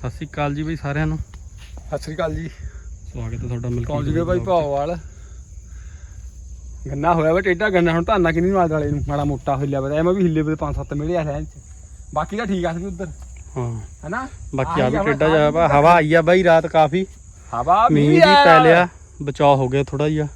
ਸਤਿ ਸ਼੍ਰੀ ਅਕਾਲ ਜੀ ਬਈ ਸਾਰਿਆਂ ਨੂੰ। ਸਤਿ ਸ੍ਰੀ ਅਕਾਲ ਜੀ। ਸਵਾਗਤ ਹੈ ਤੁਹਾਡਾ ਮਿਲਕੀ ਪਹੁੰਚ ਗਏ ਬਾਈ? ਭਾਵਾਲ ਗੰਨਾ ਹੋਇਆ ਵਾ ਟੇਡਾ ਗੰਨਾ ਹੁਣ ਧਾਨਾ ਕਿੰਨੀ ਨਾਲ ਵਾਲੇ ਨੂੰ? ਮਾੜਾ ਮੋਟਾ ਹਿੱਲਿਆ ਵਾ ਐਵੇਂ ਵੀ ਹਿੱਲੇ ਵੇ ਪੰਜ ਸੱਤ ਮਿਲੇ ਆ ਰਹਿਣ ਚ। ਬਾਕੀ ਤਾਂ ਠੀਕ ਆ ਸੀ ਉਧਰ। ਹਾਂ। ਹੈਨਾ? ਬਾਕੀ ਆ ਵੀ ਟੇਡਾ ਜਾ ਵਾ। ਹਵਾ ਆਈ ਆ ਬਾਈ ਰਾਤ ਕਾਫੀ। ਹਵਾ ਮੀਂਹ ਵੀ ਪੈ ਲਿਆ। ਬਚਾਅ ਹੋ ਗਿਆ ਥੋੜਾ ਜਿਹਾ।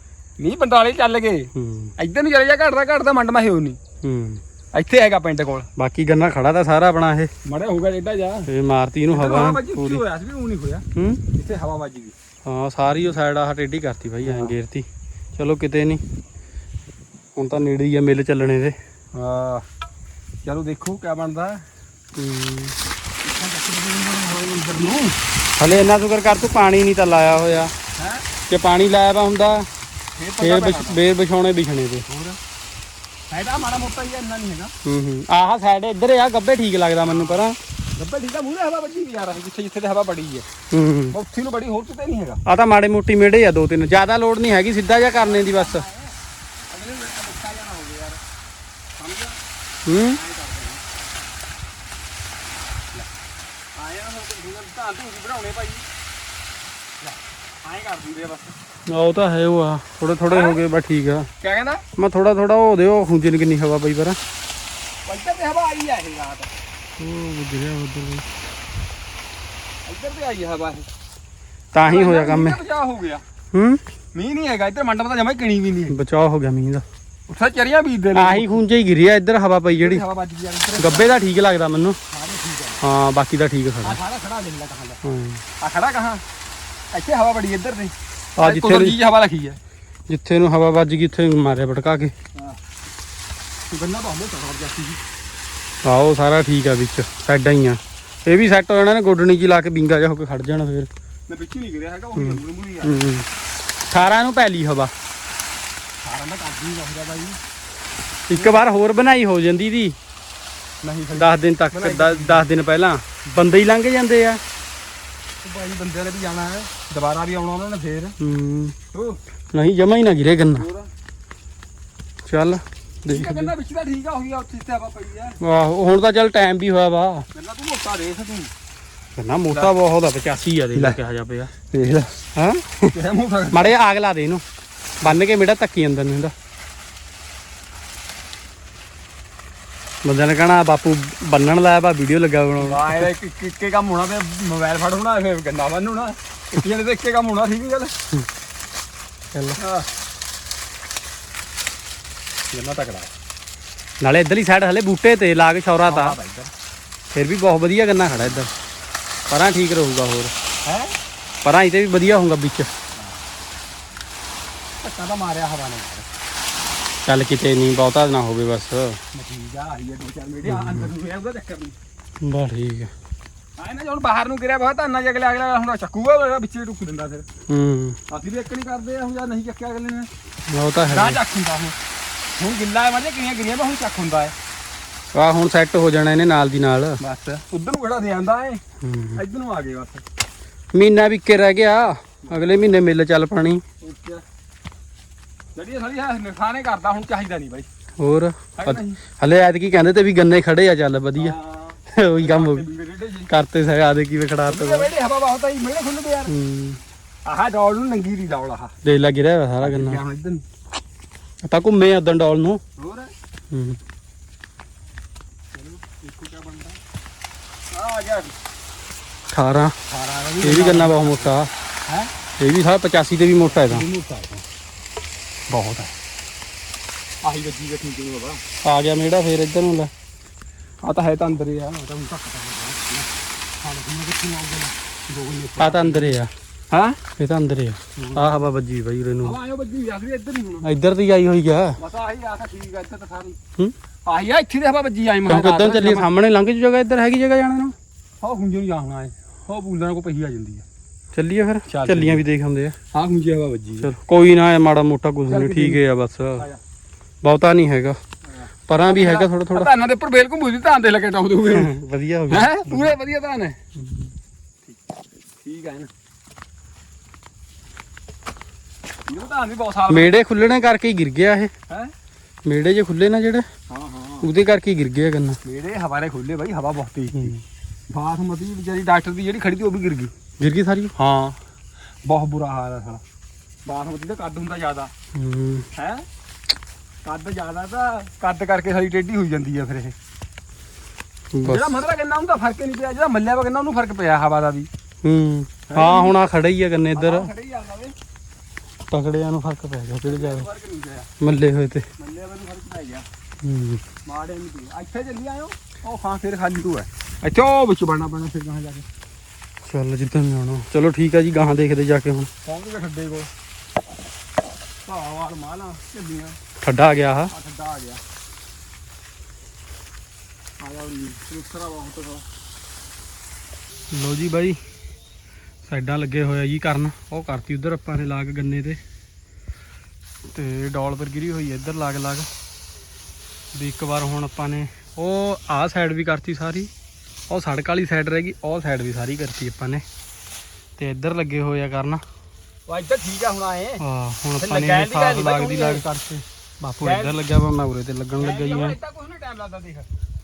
ਮੀਂਹ ਬੰਡਾਲੇ ਚੱਲ ਗਏ। ਹੂੰ। ਇੱਧਰ ਨੂੰ ਚਲੇ ਜਾ ਘਟਦਾ ਘਟਦਾ ਮੰਡ ਮਾ ਹੋਣੀ ਹੂੰ। ਇੱਥੇ ਹੈਗਾ ਪਿੰਡ ਕੋਲ। ਬਾਕੀ ਗੰਨਾ ਖੜਾ ਤਾਂ ਸਾਰਾ ਆਪਣਾ ਇਹ। ਮੜੇ ਹੋਊਗਾ ਟੇਡਾ ਜਾ। ਤੇ ਮਾਰਤੀ ਇਹਨੂੰ ਹਵਾ ਪੂਰੀ। ਹੋਇਆ ਸੀ ਵੀ ਉਹ ਨਹੀਂ ਹੋਇਆ। ਹੂੰ? ਇੱਥੇ ਹਵਾ ਵੱਜ ਗਈ। ਹਾਂ ਸਾਰੀ ਉਹ ਸਾਈਡ ਆਹ ਟੇਢੀ ਕਰਤੀ ਬਾਈ ਐਂ ਗੇਰਤੀ। ਚਲੋ ਕਿਤੇ ਨਹੀਂ ਹੁਣ ਤਾਂ ਨੇੜੇ ਹੀ ਆ ਮਿਲ ਚੱਲਣੇ ਦੇ। ਹਾਂ। ਚਲੋ ਦੇਖੋ ਕੀ ਬਣਦਾ। ਹਲੇ ਇੰਨਾ ਸ਼ੁਕਰ ਕਰ ਤੂੰ ਪਾਣੀ ਨਹੀਂ ਤਾਂ ਲਾਇਆ ਹੋਇਆ। ਹੈ? ਜੇ ਪਾਣੀ ਲਾਇਆ ਵਾ ਹੁੰਦਾ ਫੇਰ ਫੇਰ ਵਿਛਾਉਣੇ ਵਿਛਣੇ ਤੇ। ਹੋਰ? ਹੈਗਾ ਮਾੜਾ ਮੋਟਾ ਹੀ ਆ, ਇੰਨਾ ਨਹੀਂ ਹੈਗਾ। ਹੂੰ ਹੂੰ। ਆਹ ਸਾਈਡ ਇੱਧਰ ਆ ਗੱਬੇ ਠੀਕ ਲੱਗਦਾ ਮੈਨੂੰ ਪਰ। ਗੱਬੇ ਠੀਕ ਆ ਮੂਹਰੇ ਹਵਾ ਵੱਜੀ ਵੀ ਯਾਰ ਜਿੱਥੇ ਜਿੱਥੇ ਤੇ ਹਵਾ ਬੜੀ ਹੈ ਹੂੰ। ਉੱਥੇ ਨੂੰ ਬੜੀ ਹੋਰ ਕਿਤੇ ਨਹੀਂ ਹੈਗਾ। ਆ ਤਾਂ ਮਾੜੇ ਮੋਟੀ ਮੇੜੇ ਆ ਦੋ ਤਿੰਨ ਜ਼ਿਆਦਾ ਲੋਡ ਨਹੀਂ ਹੈਗੀ ਸਿੱਧਾ ਜਿਹਾ ਕਰਨੇ ਦੀ ਬਸ। ਹੋ। ਹੂੰ। ਆਇਆ ਹੁਣ ਕੋਈ ਦੂਰ ਤਾਂ ਤੂੰ ਬਣਾਉਣੇ ਭਾਈ? ਲੈ ਆਏ ਕਰ ਦਿੰਦੇ ਆ ਬਸ। ਆ ਉਹ ਤਾਂ ਹੈ ਉਹ ਆ। ਥੋੜੇ ਥੋੜੇ ਹੋ ਗਏ ਬਸ ਠੀਕ ਆ। ਕੀ ਕਹਿੰਦਾ? ਮੈਂ ਥੋੜਾ ਥੋੜਾ ਹੋ ਦਿਓ ਖੁੰਜੇ ਨੂੰ ਕਿੰਨੀ ਹਵਾ ਪਈ ਪਰ। ਇੱਧਰ ਤੇ ਹਵਾ ਆਈ ਆ ਇਹ ਰਾਤ। ਉਹ ਗੁਜਰਿਆ ਉਧਰ ਵੀ। ਇੱਧਰ ਤੇ ਆਈ ਆ ਹਵਾ ਇਹ। ਤਾਂ ਹੀ ਹੋਇਆ ਕੰਮ ਇਹ। ਬਚਾ ਹੋ ਗਿਆ। ਹੂੰ? ਮੀਂਹ ਨਹੀਂ ਹੈਗਾ ਇੱਧਰ ਮੰਡਪ ਤਾਂ ਜਮਾ ਕਿਣੀ ਵੀ ਨਹੀਂ ਹੈ। ਬਚਾਅ ਹੋ ਗਿਆ ਮੀਂਹ ਦਾ। ਉੱਥੇ ਚਰੀਆਂ ਬੀਜਦੇ ਨੇ। ਆਹੀ ਖੁੰਜੇ ਹੀ ਗਿਰਿਆ ਇੱਧਰ ਹਵਾ ਪਈ ਜਿਹੜੀ। ਹਵਾ ਵੱਜ ਗਈ ਯਾਰ ਇੱਧਰ। ਗੱਬੇ ਦਾ ਠੀਕ ਲੱਗਦਾ ਮੈਨੂੰ। ਸਾਰੇ ਠੀਕ ਹੈ ਹਾਂ ਬਾਕੀ ਦਾ ਠੀਕ ਖੜਾ ਆ ਸਾਰਾ। ਖੜਾ ਦੇ ਹਾਂ। ਆ ਖੜਾ ਕਹਾਂ? ਇੱਥੇ ਹਵਾ ਬੜੀ ਇੱਧਰ ਤੇ ਆ ਜਿੱਥੇ ਜੀ ਹਵਾ ਲੱਗੀ ਹੈ ਜਿੱਥੇ ਨੂੰ ਹਵਾ ਵੱਜ ਗਈ ਉੱਥੇ ਮਾਰਿਆ ਭਟਕਾ ਕੇ। ਗੰਨਾ ਆਓ ਸਾਰਾ ਠੀਕ ਆ ਵਿੱਚ ਸਾਈਡਾਂ ਹੀ ਆ। ਇਹ ਵੀ ਸੈੱਟ ਹੋ ਜਾਣਾ ਨੇ ਗੋਡਣੀ ਜੀ ਲਾ ਕੇ ਬਿੰਗਾ ਜਾ ਹੋ ਕੇ ਖੜ ਜਾਣਾ ਫੇਰ। ਮੈਂ ਪਿੱਛੇ ਨਹੀਂ ਗਿਰਿਆ ਹੈਗਾ ਉਹ ਮੁੰਡੇ ਮੁੰਡੀ ਆ। ਹੂੰ। ਸਾਰਿਆਂ ਨੂੰ ਪੈਲੀ ਹਵਾ। ਸਾਰਾ ਮੈਂ ਕਰਦੀ ਨਹੀਂ ਰਹਦਾ ਬਾਈ। ਇੱਕ ਵਾਰ ਹੋਰ ਬਣਾਈ ਹੋ ਜਾਂਦੀ ਦੀ। ਨਹੀਂ ਫਿਰ 10 ਦਿਨ ਤੱਕ 10 ਦਿਨ ਪਹਿਲਾਂ। ਬੰਦੇ ਹੀ ਲੰਘ ਜਾਂਦੇ ਆ। ਬਾਈ ਬੰਦਿਆਂ ਨੇ ਵੀ ਜਾਣਾ ਹੈ। ਦੁਬਾਰਾ ਵੀ ਆਉਣਾ ਉਹਨਾਂ ਨੇ ਫੇਰ। ਹੂੰ। ਉਹ ਨਹੀਂ ਜਮਾ ਹੀ ਨਾ ਗਿਰੇ ਗੰਨਾ ਹੋਰ? ਚੱਲ ਦੇਖ ਕਹਿੰਦਾ ਵਿੱਚ ਤਾਂ ਠੀਕ ਆ ਹੋਈ ਆ ਉੱਥੇ ਤੇ ਹਵਾ ਪਈ ਆ। ਆਹੋ ਹੁਣ ਤਾਂ ਚੱਲ ਟਾਈਮ ਵੀ ਹੋਇਆ ਵਾ। ਕਹਿੰਦਾ ਤੂੰ ਮੋਟਾ ਦੇਖ ਤੂੰ। ਗੰਨਾ ਮੋਟਾ ਬਹੁਤ ਆ 85 ਆ ਦੇ ਲੈ ਕਿਹਾ ਜਾ ਪਿਆ। ਦੇਖ ਲੈ। ਹਾਂ? ਕਿਹ ਮੋਟਾ। ਮਾੜੇ ਆਗ ਲਾ ਦੇ ਇਹਨੂੰ। ਬੰਨ ਕੇ ਮੇੜਾ ਧੱਕੀ ਅੰਦਰ ਨੂੰ ਇਹਦਾ। ਬੰਦਿਆਂ ਨੇ ਕਹਣਾ ਬਾਪੂ ਬੰਨਣ ਲਾਇਆ ਵਾ ਵੀਡੀਓ ਲੱਗਾ ਬਣਾਉਣ। ਵਾਹ ਇਹ ਇੱਕ ਇੱਕ ਇੱਕੇ ਕੰਮ ਹੋਣਾ ਤੇ ਮੋਬਾਈਲ ਫੜ ਹੋਣਾ ਫੇਰ ਗੰਨਾ ਬੰਨ ਹੋਣਾ। ਇੱਕੀਆਂ ਨੇ ਤੇ ਇੱਕੇ ਕੰਮ ਹੋਣਾ ਠੀਕ ਹੈ ਗੱਲ? ਚੱਲ। ਹਾਂ। ਗੰਨਾ ਤਕੜਾ। ਨਾਲੇ ਇੱਧਰਲੀ ਸਾਈਡ ਹਲੇ ਬੂਟੇ ਤੇ ਲਾ ਕੇ ਸ਼ੌਰਾ ਤਾ। ਫਿਰ ਵੀ ਬਹੁਤ ਵਧੀਆ ਗੰਨਾ ਖੜਾ ਇੱਧਰ। ਪਰਾਂ ਠੀਕ ਰਹੂਗਾ ਹੋਰ। ਹੈ? ਪਰਾਂ ਇਤੇ ਵੀ ਵਧੀਆ ਹੋਊਗਾ ਵਿੱਚ। ਧੱਕਾ ਤਾਂ ਮਾਰਿਆ ਹਵਾ ਨੇ। ਚੱਲ ਕਿਤੇ ਨਹੀਂ ਬਹੁਤਾ ਨਾ ਹੋਵੇ ਬਸ। ਠੀਕ ਆ ਆਈ ਹੈ ਦੋ ਚਾਰ ਮੀਡੀਆ ਅੰਦਰ ਨੂੰ ਗਿਆ ਉਹਦਾ ਚੱਕਰ ਨਹੀਂ ਬਸ ਠੀਕ ਹੈ ਆਏ ਨਾ ਜੇ ਹੁਣ ਬਾਹਰ ਨੂੰ ਗਿਰਿਆ ਬਹੁਤ ਧੰਨਾ ਜਗਲੇ ਅਗਲਾ ਹੁਣ ਚੱਕੂਗਾ ਉਹ ਵਿੱਚੇ ਟੁੱਕ ਦਿੰਦਾ ਫਿਰ। ਹੂੰ। ਅਸੀਂ ਵੀ ਇੱਕ ਨਹੀਂ ਕਰਦੇ ਆ ਹੁਣ ਜਾਂ ਨਹੀਂ ਚੱਕਿਆ ਅਗਲੇ ਨੇ। ਉਹ ਤਾਂ ਨਾ ਹੈ ਚੱਕ ਹੁੰਦਾ ਹੁਣ। ਹੁਣ ਗਿੱਲਾ ਹੈ ਮਾਝੇ ਕਿੰਨੀਆਂ ਗਿਰੀਆਂ ਬਾ ਹੁਣ ਚੱਕ ਹੁੰਦਾ ਹੈ। ਆ ਹੁਣ ਸੈੱਟ ਹੋ ਜਾਣਾ ਇਹਨੇ ਨਾਲ ਦੀ ਨਾਲ। ਬਸ ਉਧਰ ਨੂੰ ਕਿਹੜਾ ਦੇ ਆਂਦਾ ਏ ਇੱਧਰ ਨੂੰ ਆ ਗਏ ਬਸ। ਮਹੀਨਾ ਵੀ ਕੇ ਰਹਿ ਗਿਆ ਅਗਲੇ ਮਹੀਨੇ ਮਿਲ ਚੱਲ ਪਾਣੀ। ਜਿਹੜੀ ਸਾਲੀ ਹੈ ਨੁਕਸਾਨੇ ਕਰਦਾ ਹੁਣ ਚਾਹੀਦਾ ਨਹੀਂ ਬਾਈ। ਹੋਰ? ਹੈ ਨਹੀਂ। ਹਲੇ ਐਤਕੀ ਕਹਿੰਦੇ ਤੇ ਵੀ ਗੰਨੇ ਖੜੇ ਆ ਚੱਲ ਵਧੀਆ। ਉਹੀ ਕੰਮ ਹੋ ਗਿਆ ਕਰਤੇ ਸਗਾ ਦੇ ਕਿਵੇਂ ਖੜਾ ਤਾ। ਹਵਾ ਬਹੁਤ ਆਈ ਮੇਰੇ ਖੁੱਲ ਗਿਆ ਹੂੰ। ਆਹ ਡੌਲ ਨੂੰ ਨੰਗੀ ਦੀ ਡੌਲ ਆਹ। ਦੇਖ ਲਾ ਗਿਰਿਆ ਹੋਇਆ ਸਾਰਾ ਗੰਨਾ। ਹੁਣ ਨੂੰ। ਆਪਾਂ ਘੁੰਮੇ ਉਦੋਂ ਡੋਲ ਨੂੰ। ਹੋਰ? ਹੂੰ। ਦੇਖੋ ਕੀ ਬਣਦਾ। ਆ ਗਿਆ। 18 ਸਾਰਾ ਇਹ ਵੀ ਗੰਨਾ ਬਹੁਤ ਮੋਟਾ। ਹੈ? ਇਹ ਵੀ ਸਾਰਾ 85 ਤੇ ਵੀ ਮੋਟਾ ਮੋਟਾ ਹੈ। ਬਹੁਤ ਹੈ। ਆਹੀ ਵੱਜੀ ਵੇ ਠੀਕ ਨੂੰ ਬਾਬਾ। ਆ ਗਿਆ ਮੇੜਾ ਫੇਰ ਇੱਧਰ ਨੂੰ ਲੈ। ਆ ਤਾਂ ਹੈ ਤਾਂ ਅੰਦਰ ਹੀ ਆ। ਉਹ ਤਾਂ ਹੁਣ ਤੱਕ ਤਾਂ ਹਾਂ ਹੁਣ ਕਿੱਥੇ ਆਉਂਦੇ ਨੇ ਦੋ ਨੇ ਆ ਤਾਂ ਅੰਦਰ ਹੀ ਆ। ਹਾਂ? ਇਹ ਤਾਂ ਅੰਦਰ ਹੀ ਆ। ਆ ਹਵਾ ਵੱਜੀ ਬਈ ਉਰੇ ਨੂੰ। ਆਇਓ ਵੱਜੀ ਆ ਇੱਧਰ ਨਹੀਂ ਹੁਣ। ਇੱਧਰ ਦੀ ਆਈ ਹੋਈ ਆ। ਬਸ ਆਹੀ ਆ ਤਾਂ ਠੀਕ ਆ ਇੱਥੇ ਤਾਂ ਸਾਰੀ। ਹੂੰ? ਆਹੀ ਆ ਇੱਥੇ ਤੇ ਹਵਾ ਵੱਜੀ ਆਈ ਕਿਉਂ ਕਿੱਦਾਂ ਚੱਲੀ ਸਾਹਮਣੇ ਲੰਘ ਜੂ ਜਗ੍ਹਾ ਇੱਧਰ ਹੈਗੀ ਜਗ੍ਹਾ ਜਾਣ ਨੂੰ। ਹਾਂ ਹੁੰਜੇ ਨਹੀਂ ਜਾਣਾ ਹੈ ਉਹ ਬੂਲਣਾ ਕੋ ਪਹੀ ਆ ਜਾਂਦੀ ਆ। ਚੱਲੀਏ ਫਿਰ? ਚੱਲ ਚੱਲੀਆਂ ਵੀ ਦੇਖ ਹੁੰਦੇ ਆ। ਹਾਂ ਹੁੰਜੇ ਹਵਾ ਵੱਜੀ ਚਲ ਕੋਈ ਨਾ ਇਹ ਮਾੜਾ ਮੋਟਾ ਕੁਝ ਨਹੀਂ ਠੀਕ ਹੈ ਆ ਬਸ। ਜਾ। ਬਹੁਤਾ ਨਹੀਂ ਹੈਗਾ। ਪਰਾਂ ਵੀ ਹੈਗਾ ਥੋੜਾ ਥੋੜਾ ਧਾਨਾਂ ਦੇ ਉੱਪਰ ਬੇਲ ਘੁੰਮੂਦੀ ਧਾਨ ਦੇ ਲੱਗੇ ਟਾਉਂਦੇ ਹੋਏ ਵਧੀਆ ਹੋ ਗਿਆ। ਹੈ? ਪੂਰੇ ਵਧੀਆ ਧਾਨ ਹੈ। ਠੀਕ ਹੈ ਨਾ। ਇਹ ਧਾਨ ਵੀ ਬਹੁਤ ਸਾਲ ਮੇੜੇ ਖੁੱਲਣੇ ਕਰਕੇ ਹੀ ਗਿਰ ਗਿਆ ਇਹ। ਹੈ? ਮੇੜੇ ਜੇ ਖੁੱਲੇ ਨਾ ਜਿਹੜੇ ਹਾਂ ਹਾਂ। ਉਹਦੇ ਕਰਕੇ ਹੀ ਗਿਰ ਗਿਆ ਗੰਨਾ ਮੇਰੇ ਹਵਾਰੇ ਖੁੱਲੇ ਬਾਈ ਹਵਾ ਬਹੁਤ ਤੇਜ਼ ਸੀ। ਬਾਸਮਤੀ ਵਿਚਾਰੀ ਡਾਕਟਰ ਦੀ ਜਿਹੜੀ ਖੜੀ ਤੀ ਉਹ ਵੀ ਗਿਰ ਗਈ। ਗਿਰ ਗਈ ਸਾਰੀ? ਹਾਂ। ਬਹੁਤ ਬੁਰਾ ਹਾਲ ਹੈ ਸਾਲਾ ਬਾਸਮਤੀ ਦਾ ਕੱਦ ਹੁੰਦਾ ਜ਼ਿਆਦਾ। ਹੂੰ। ਹੈ? ਕੱਦ ਜ਼ਿਆਦਾ ਤਾਂ ਕੱਦ ਕਰਕੇ ਸਾਰੀ ਟੇਢੀ ਹੋਈ ਜਾਂਦੀ ਹੈ ਫਿਰ ਇਹ। ਜਿਹੜਾ ਬਸ ਮਤਲਬ ਕਿੰਨਾ ਹੁੰਦਾ ਫ਼ਰਕ ਹੀ ਨਹੀਂ ਪਿਆ। ਜਿਹੜਾ ਮੱਲਿਆ ਵਾ ਕਿੰਨਾ ਉਹਨੂੰ ਫ਼ਰਕ ਪਿਆ ਹਵਾ ਦਾ ਵੀ। ਹੂੰ। ਹਾਂ? ਹੁਣ ਆ ਖੜਾ ਹੀ ਆ ਗੰਨੇ ਇੱਧਰ। ਖੜੇ ਹੀ ਜਾਂਦਾ ਵੇ। ਤਕੜਿਆਂ ਨੂੰ ਫ਼ਰਕ ਪੈ ਗਿਆ ਕਿਹੜੇ ਜ਼ਿਆਦਾ। ਫ਼ਰਕ ਨਹੀਂ ਪਿਆ। ਮੱਲੇ ਹੋਏ ਤੇ। ਮੱਲਿਆ ਵਾ ਨੂੰ ਫ਼ਰਕ ਪੈ ਗਿਆ। ਹੂੰ। ਮਾੜੇ ਨਹੀਂ ਪਿਆ। ਇੱਥੇ ਚੱਲੀ ਆਇਓ ਉਹ ਹਾਂ ਫਿਰ ਖਾਲੀ ਤੂੰ ਹੈ ਇੱਥੇ ਉਹ ਵਿੱਚ ਬਣਨਾ ਪੈਣਾ ਫਿਰ ਕਹਾਂ ਜਾ ਕੇ। ਚੱਲ ਜਿੱਦਾਂ ਵੀ ਆਉਣਾ। ਚਲੋ ਠੀਕ ਆ ਜੀ ਗਾਹਾਂ ਦੇਖਦੇ ਜਾ ਕੇ ਹੁਣ। ਪਹੁੰਚ ਗਏ ਠੱਡੇ ਕੋਲ। ਭਾਵਾਲ ਮਾਲਾ ਚੱਲੀਆਂ ਠੱਡਾ ਆ ਗਿਆ ਆ ਆ ਠੱਡਾ ਆ ਗਿਆ। ਆ ਜਾ ਉਰੀ ਸੁਸਰਾ ਬਹੁਤ ਤੋਂ ਲੋ ਜੀ ਬਾਈ ਸਾਈਡਾਂ ਲੱਗੇ ਹੋਇਆ ਜੀ ਕਰਨ। ਉਹ ਕਰਤੀ ਉਧਰ ਆਪਾਂ ਨੇ ਲਾਗ ਗੰਨੇ ਤੇ। ਤੇ ਡੋਲ ਪਰ ਗਿਰੀ ਹੋਈ ਹੈ ਇੱਧਰ ਲਾਗ ਲਾਗ ਵੀ ਇੱਕ ਵਾਰ ਹੁਣ ਆਪਾਂ ਨੇ ਉਹ ਆਹ ਸਾਈਡ ਵੀ ਕਰਤੀ ਸਾਰੀ। ਉਹ ਸੜਕ ਵਾਲੀ ਸਾਈਡ ਰਹਿ ਗਈ ਉਹ ਸਾਈਡ ਵੀ ਸਾਰੀ ਕਰਤੀ ਆਪਾਂ ਨੇ। ਤੇ ਇੱਧਰ ਲੱਗੇ ਹੋਏ ਆ ਕਰਨ। ਵਾ ਇੱਧਰ ਠੀਕ ਆ ਹੁਣ ਆਏ। ਹਾਂ ਹੁਣ ਫਿਰ ਆਪਾਂ ਨੇ ਲੱਗਿਆ ਇਹ ਨੀ ਸਾਫ਼ ਗਾ ਲਾਗ ਨੀ ਦੀ ਬਾਈ ਲਾਗ ਕਰਤੇ ਬਾਪੂ ਗੈਸ- ਇੱਧਰ ਲੱਗਿਆ ਵਾ ਮੈਂ ਉਰੇ ਤੇ ਲੱਗਣ ਲੱਗਾ ਜੀ ਮੈਂ ਇੱਦਾਂ ਕੁਝ ਨਹੀਂ ਟਾਈਮ ਲੱਗਦਾ ਦੇਖ।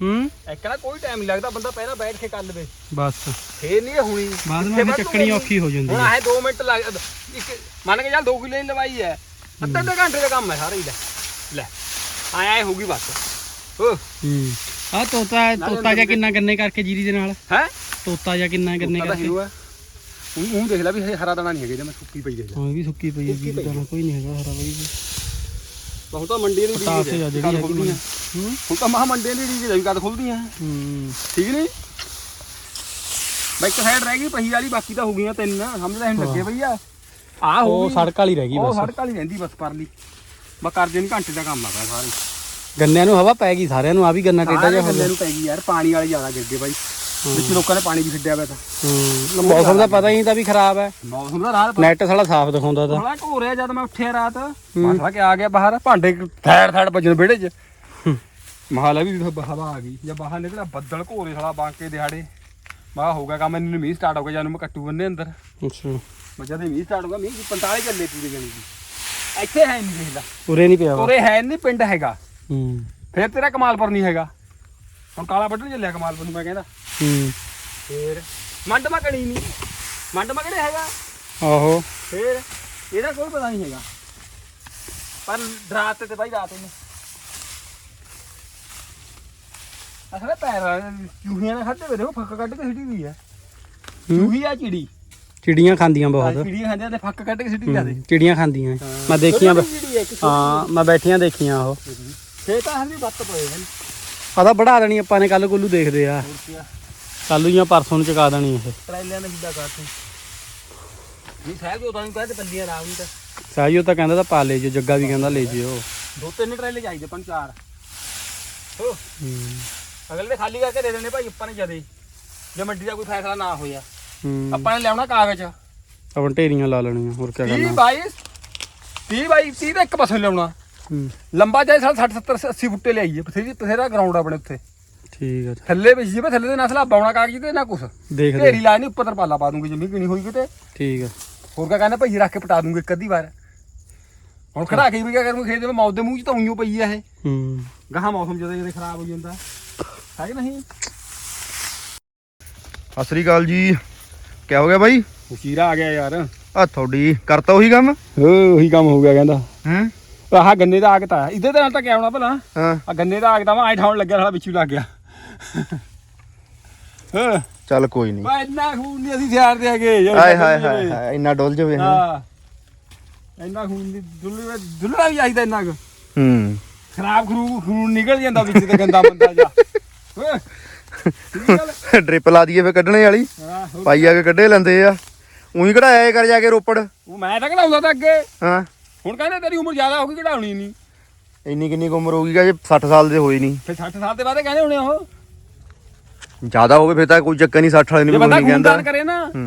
ਹੂੰ? ਇੱਕ ਨਾ ਕੋਈ ਟਾਈਮ ਨਹੀਂ ਲੱਗਦਾ ਬੰਦਾ ਪਹਿਲਾਂ ਬੈਠ ਕੇ ਕਰ ਲਵੇ। ਬਸ। ਫੇਰ ਨਹੀਂ ਇਹ ਹੁਣੀ। ਬਾਅਦ ਜਿੱਥੇ ਵਿੱਚ ਵੱਢ ਚੱਕਣੀ ਲਊਗੀ। ਔਖੀ ਹੋ ਜਾਂਦੀ ਹੁਣ ਹੈ ਆਏ 2 ਮਿੰਟ ਲੱਗ ਇੱਕ ਮੰਨ ਕੇ ਚੱਲ 2 ਕਿਲੇ ਲਵਾਈ ਹੈ। ਅੱਧਾ ਅੱਧਾ ਘੰਟੇ ਦਾ ਕੰਮ ਹੈ ਸਾਰਾ ਹੀ ਲੈ। ਆਏ ਹੋਊਗੀ ਬਸ। ਹੋ ਹੂੰ। ਆ ਤੋਤਾ ਤੋਤਾ ਜਾਂ ਕਿੰਨਾ ਗੰਨੇ ਕਰਕੇ ਜੀਰੀ ਦੇ ਨਾਲ। ਹੈ? ਤੋਤਾ ਜਾਂ ਕਿੰਨਾ ਗੰਨੇ ਕਰਕੇ। ਹੈ ਉਹ ਉਹ ਦੇਖ ਲੈ ਵੀ ਹਰਾ ਦਾਣਾ ਨਹੀਂ ਹੈਗਾ ਜੇ ਮੈਂ ਸੁੱਕੀ ਪਈ ਦੇਖ ਲੈ। ਹਾਂ ਵੀ ਸੁੱਕੀ ਪਈ ਹੈ ਜੀਰੀ ਦਾ ਕੋਈ ਨਹੀਂ ਹੈਗਾ ਹਰਾ ਬਈ ਹੁਣ ਤਾਂ ਮੰਡੀ ਦੀ ਪਤਾਸ ਹੈ ਖੁੱਲਦੀਆਂ ਹੂੰ? ਹੁਣ ਤਾਂ ਮਹਾ ਮੰਡੀ ਦੀ ਡੀਜ ਜਾਈ ਕਦ ਖੁੱਲਦੀਆਂ ਹੂੰ। ਠੀਕ ਨਹੀਂ? ਬਾਈਕ ਸਾਈਡ ਰਹਿ ਗਈ ਪਹੀ ਵਾਲੀ ਬਾਕੀ ਤਾਂ ਹੋ ਗਈਆਂ ਤਿੰਨ। ਸਮਝਦਾ ਹੁਣ ਲੱਗੇ ਪਈ ਆ। ਹੋ ਉਹ ਸੜਕ ਵਾਲੀ ਰਹਿ ਗਈ ਉਹ ਬਸ। ਸੜਕ ਵਾਲੀ ਰਹਿੰਦੀ ਬਸ ਪਰਲੀ। ਬਸ ਕਰ ਦੇਣੀ ਘੰਟੇ ਦਾ ਕੰਮ ਆ ਪਿਆ ਸਾਰੀ। ਗੰਨਿਆਂ ਨੂੰ ਹਵਾ ਪੈ ਗਈ ਸਾਰਿਆਂ ਨੂੰ ਆ ਵੀ ਗੰਨਾ ਟੇਡਾ ਜਿਹਾ ਹੋ ਗਿਆ। ਨੂੰ ਪੈ ਗਈ ਯਾਰ ਪਾਣੀ ਵਾਲੇ ਜ਼ਿਆਦਾ ਗਿਰ ਗਏ ਬਾਈ। ਵਿੱਚ ਲੋਕਾਂ ਨੇ ਪਾਣੀ ਵੀ ਛੱਡਿਆ ਪਿਆ ਤਾਂ। ਹੂੰ ਮੌਸਮ ਦਾ ਪਤਾ ਹੀ ਨਹੀਂ ਤਾਂ ਵੀ ਖਰਾਬ ਹੈ। ਮੌਸਮ ਦਾ ਰਾਤ ਨੈਟ ਸਾਲਾ ਸਾਫ਼ ਦਿਖਾਉਂਦਾ ਤਾਂ। ਥੋੜਾ ਘੋਰਿਆ ਜਦ ਮੈਂ ਉੱਠਿਆ ਰਾਤ। ਮਸਲਾ ਕਿ ਆ ਗਿਆ ਬਾਹਰ ਭਾਂਡੇ ਥੈੜ ਥੈੜ ਵੱਜਣ ਵਿਹੜੇ 'ਚ। ਮਹਾਲਾ ਵੀ ਹਵਾ ਆ ਗਈ। ਜਾਂ ਬਾਹਰ ਨਿਕਲਿਆ ਬੱਦਲ ਘੋਰੇ ਸਾਲਾ ਬਾਂਕੇ ਦਿਹਾੜੇ। ਮਾ ਹੋ ਗਿਆ ਕੰਮ ਮੈਨੂੰ ਮੀਂਹ ਸਟਾਰਟ ਹੋ ਗਿਆ ਜਾਨੂੰ ਮੈਂ ਕੱਟੂ ਬੰਨੇ ਅੰਦਰ। ਅੱਛਾ। ਮੈਂ ਜਦ ਮੀਂਹ ਸਟਾਰਟ ਹੋ ਗਿਆ ਮੀਂਹ 45 ਚੱਲੇ ਪੂਰੇ ਜਣੀ ਦੀ ਇੱਥੇ ਹੈ ਨਹੀਂ ਦੇਖਦਾ ਉਰੇ ਨਹੀਂ ਪਿਆ ਤੋਰੇ ਹੈ ਨਹੀਂ ਪਿੰਡ ਹੈਗਾ। ਹੂੰ। ਫਿਰ ਤੇਰਾ ਕਮਾਲਪੁਰ ਨਹੀਂ ਹੈਗਾ। ਹੁਣ ਕਾਲਾ ਵੱਢਣ ਚੱਲਿਆ ਕਮਾਲਪੁਰ ਨੂੰ ਮੈਂ ਕਹਿੰਦਾ। ਹੂੰ। ਫੇਰ ਮੰਡ ਮਕਣੀ ਨਹੀਂ ਮੰਡ ਮਕੜੇ ਹੈਗਾ। ਆਹੋ। ਫੇਰ ਇਹਦਾ ਕੋਈ ਪਤਾ ਨਹੀਂ ਹੈਗਾ। ਪਰ ਰਾਤ ਤੇ ਬਾਈ ਰਾਤ ਨੂੰ। ਅਸਲੇ ਪੈਰ ਚੂਹੀਆਂ ਨੇ ਖਾਦੇ ਵੇ ਦੇਖੋ ਫੱਕ ਕੱਢ ਕੇ ਸਿੱਟੀ ਗਈ ਹੈ। ਚੂਹੀ ਆ ਚਿੜੀ। ਚਿੜੀਆਂ ਖਾਂਦੀਆਂ ਬਹੁਤ। ਚਿੜੀਆਂ ਖਾਂਦੇ ਤੇ ਫੱਕ ਕੱਢ ਕੇ ਸਿੱਟੀ ਜਾਂਦੇ। ਚਿੜੀਆਂ ਖਾਂਦੀਆਂ। ਮੈਂ ਦੇਖੀਆਂ ਹਾਂ ਮੈਂ ਬੈਠੀਆਂ ਦੇਖੀਆਂ ਉਹ। ਫੇਰ ਤਾਂ ਹਲੀ ਬੱਤ ਪਏ ਹਨ ਆਦਾ ਵਧਾ ਦੇਣੀ ਆਪਾਂ ਨੇ ਕੱਲ ਕੋਲੂ ਦੇਖਦੇ ਆ। ਆ। ਕੱਲੂ ਜਾਂ ਪਰਸੋਂ ਨੂੰ ਚਕਾ ਦੇਣੀ ਇਹ। ਟਰੈਲਿਆਂ ਨੇ ਸਿੱਧਾ ਕਰਤੇ? ਨਹੀਂ ਸਾਹਿਬ ਉਹ ਤਾਂ ਨਹੀਂ ਕਹਿੰਦੇ ਪੱਲੀਆਂ ਰਾਮ ਨਹੀਂ ਤਾਂ। ਸਾਜੋ ਤਾਂ ਕਹਿੰਦਾ ਤਾਂ ਪਾ ਲੈ ਜੋ ਜੱਗਾ ਵੀ ਕਹਿੰਦਾ ਲੈ ਜਿਓ ਦੋ ਤਿੰਨ ਟਰੈਲੇ ਚਾਹੀਦੇ ਪੰਜ ਚਾਰ। ਹੋ। ਅਗਲੇ ਦੇ ਖਾਲੀ ਕਰਕੇ ਦੇ ਦੇਣੇ ਭਾਈ ਆਪਾਂ ਨੇ ਜਦੇ। ਜੇ ਮੰਡੀ ਦਾ ਕੋਈ ਫੈਸਲਾ ਨਾ ਹੋਇਆ। ਆਪਾਂ ਨੇ ਲਿਆਉਣਾ ਕਾਗਜ਼। ਆਪਾਂ ਢੇਰੀਆਂ ਲਾ ਲੈਣੀਆਂ ਹੋਰ ਕੀ 30 ਕਰਨਾ। ਬਾਈ 30 ਬਾਈ 30 ਦਾ ਇੱਕ ਪਾਸੇ ਲਿਆਉਣਾ। ਲੰਬਾ ਚਾਹੇ ਸਾਲ 60 70 80 ਫੁੱਟੇ ਲਿਆਈਏ ਬਥੇਰੀ ਬਥੇਰਾ ਗਰਾਊਂਡ ਆਪਣੇ ਉੱਥੇ ਠੀਕ ਆ ਥੱਲੇ ਵਿੱਚ ਜਿਵੇਂ ਥੱਲੇ ਦੇ ਨਸਲਾ ਬਾਉਣਾ ਕਾਗਜ਼ ਤੇ ਨਾ ਕੁਛ। ਦੇਖਦੇ ਢੇਰੀ ਲਾ ਨਹੀਂ ਉੱਪਰ ਤਰਪਾਲਾ ਪਾ ਦੂੰਗੀ ਜਮੀ ਕਿਣੀ ਹੋਈ ਕਿਤੇ। ਠੀਕ ਆ। ਹੋਰ ਕਾ ਕਹਿੰਦਾ ਭਈ ਰੱਖ ਕੇ ਪਟਾ ਦੂੰਗੇ ਇੱਕ ਅੱਧੀ ਵਾਰ। ਹੁਣ ਖੜਾ ਕੇ ਵੀ ਕਿਆ ਕਰੂੰਗੇ ਖੇਤ ਦੇ ਮੌਤ ਦੇ ਮੂੰਹ 'ਚ ਤਾਂ ਉਈਓ ਪਈ ਆ ਇਹ। ਹੂੰ। ਗਾਹਾਂ ਮੌਸਮ ਜਦੋਂ ਜਦੋਂ ਖਰਾਬ ਹੋ ਜਾਂਦਾ। ਹੈ ਕਿ ਨਹੀਂ? ਸਤਿ ਸ੍ਰੀ ਅਕਾਲ ਜੀ। ਕਿਆ ਹੋ ਗਿਆ ਬਾਈ? ਖੀਰਾ ਆ ਗਿਆ ਯਾਰ। ਆ ਤੁਹਾਡੀ ਕਰਤਾ ਉਹੀ ਕੰਮ? ਉਹੀ ਕੰਮ ਹੋ ਗਿਆ ਕਹਿੰਦਾ। ਹੈ? ਆਹ ਗੰਨੇ ਦਾ ਆਗ ਤਾਂ ਇਹਦੇ ਨਾਲ ਤਾਂ ਕਿਆ ਹੋਣਾ ਭਲਾ? ਹਾਂ। ਆ ਗੰਨੇ ਦਾ ਆਗ ਤਾਂ ਮੈਂ ਠਾਉਣ ਲੱਗਿਆ ਸਾਲਾ ਵਿੱਚੂ ਲੱਗ ਗਿਆ। ਹਾਂ। ਚੱਲ ਕੋਈ ਨਹੀਂ। ਬਾ ਇੰਨਾ ਖੂਨ ਨਹੀਂ ਅਸੀਂ ਸਿਆਰ ਦੇ ਹੈਗੇ। ਹਾਏ ਹਾਏ ਹਾਏ ਹਾਏ ਇੰਨਾ ਡੁੱਲ ਜਵੇ ਹਾਂ ਹਾਂ। ਇੰਨਾ ਖੂਨ ਨਹੀਂ ਦੁੱਲੇ ਦੁੱਲਣਾ ਵੀ ਚਾਹੀਦਾ ਇੰਨਾ ਕੁ। ਹੂੰ। ਖਰਾਬ ਖਰੂ ਖੂਨ ਨਿਕਲ ਜਾਂਦਾ ਵਿੱਚ ਤੇ ਗੰਦਾ ਬੰਦਾ ਜਾ। ਠੀਕ ਗੱਲ। ਡ੍ਰਿਪ ਲਾ ਦਈਏ ਫੇ ਕੱਢਣੇ ਵਾਲੀ। ਹਾਂ ਹੋਰ। ਪਾਈ ਆ ਕੇ। ਕੱਢੇ ਲੈਂਦੇ ਆ। ਉਹੀ ਕਢਾਇਆ ਇਹ ਕਰ ਜਾ ਕੇ ਰੋਪੜ। ਉਹ ਮੈਂ ਤਾਂ ਕਢਾਉਂਦਾ ਤਾਂ ਅੱਗੇ। ਹਾਂ। ਹੁਣ ਕਹਿੰਦੇ ਤੇਰੀ ਉਮਰ ਜ਼ਿਆਦਾ ਹੋ ਗਈ ਕਢਾਉਣੀ ਨਹੀਂ ਇੰਨੀ? ਕਿੰਨੀ ਕੁ ਉਮਰ ਹੋ ਗਈ ਜੇ 60 ਸਾਲ ਦੇ ਹੋਈ ਨਹੀਂ। ਫਿਰ 60 ਸਾਲ ਦੇ ਬਾਅਦ ਕਹਿੰਦੇ ਹੋਣੇ ਉਹ? ਜ਼ਿਆਦਾ ਹੋਵੇ ਫਿਰ ਤਾਂ ਕੋਈ ਚੱਕਰ ਨਹੀਂ 60 ਵਾਲੇ ਜੇ ਨੂੰ ਵੀ ਬੰਦਾ ਨਹੀਂ ਕਹਿੰਦਾ। ਕਰੇ ਨਾ ਹੂੰ।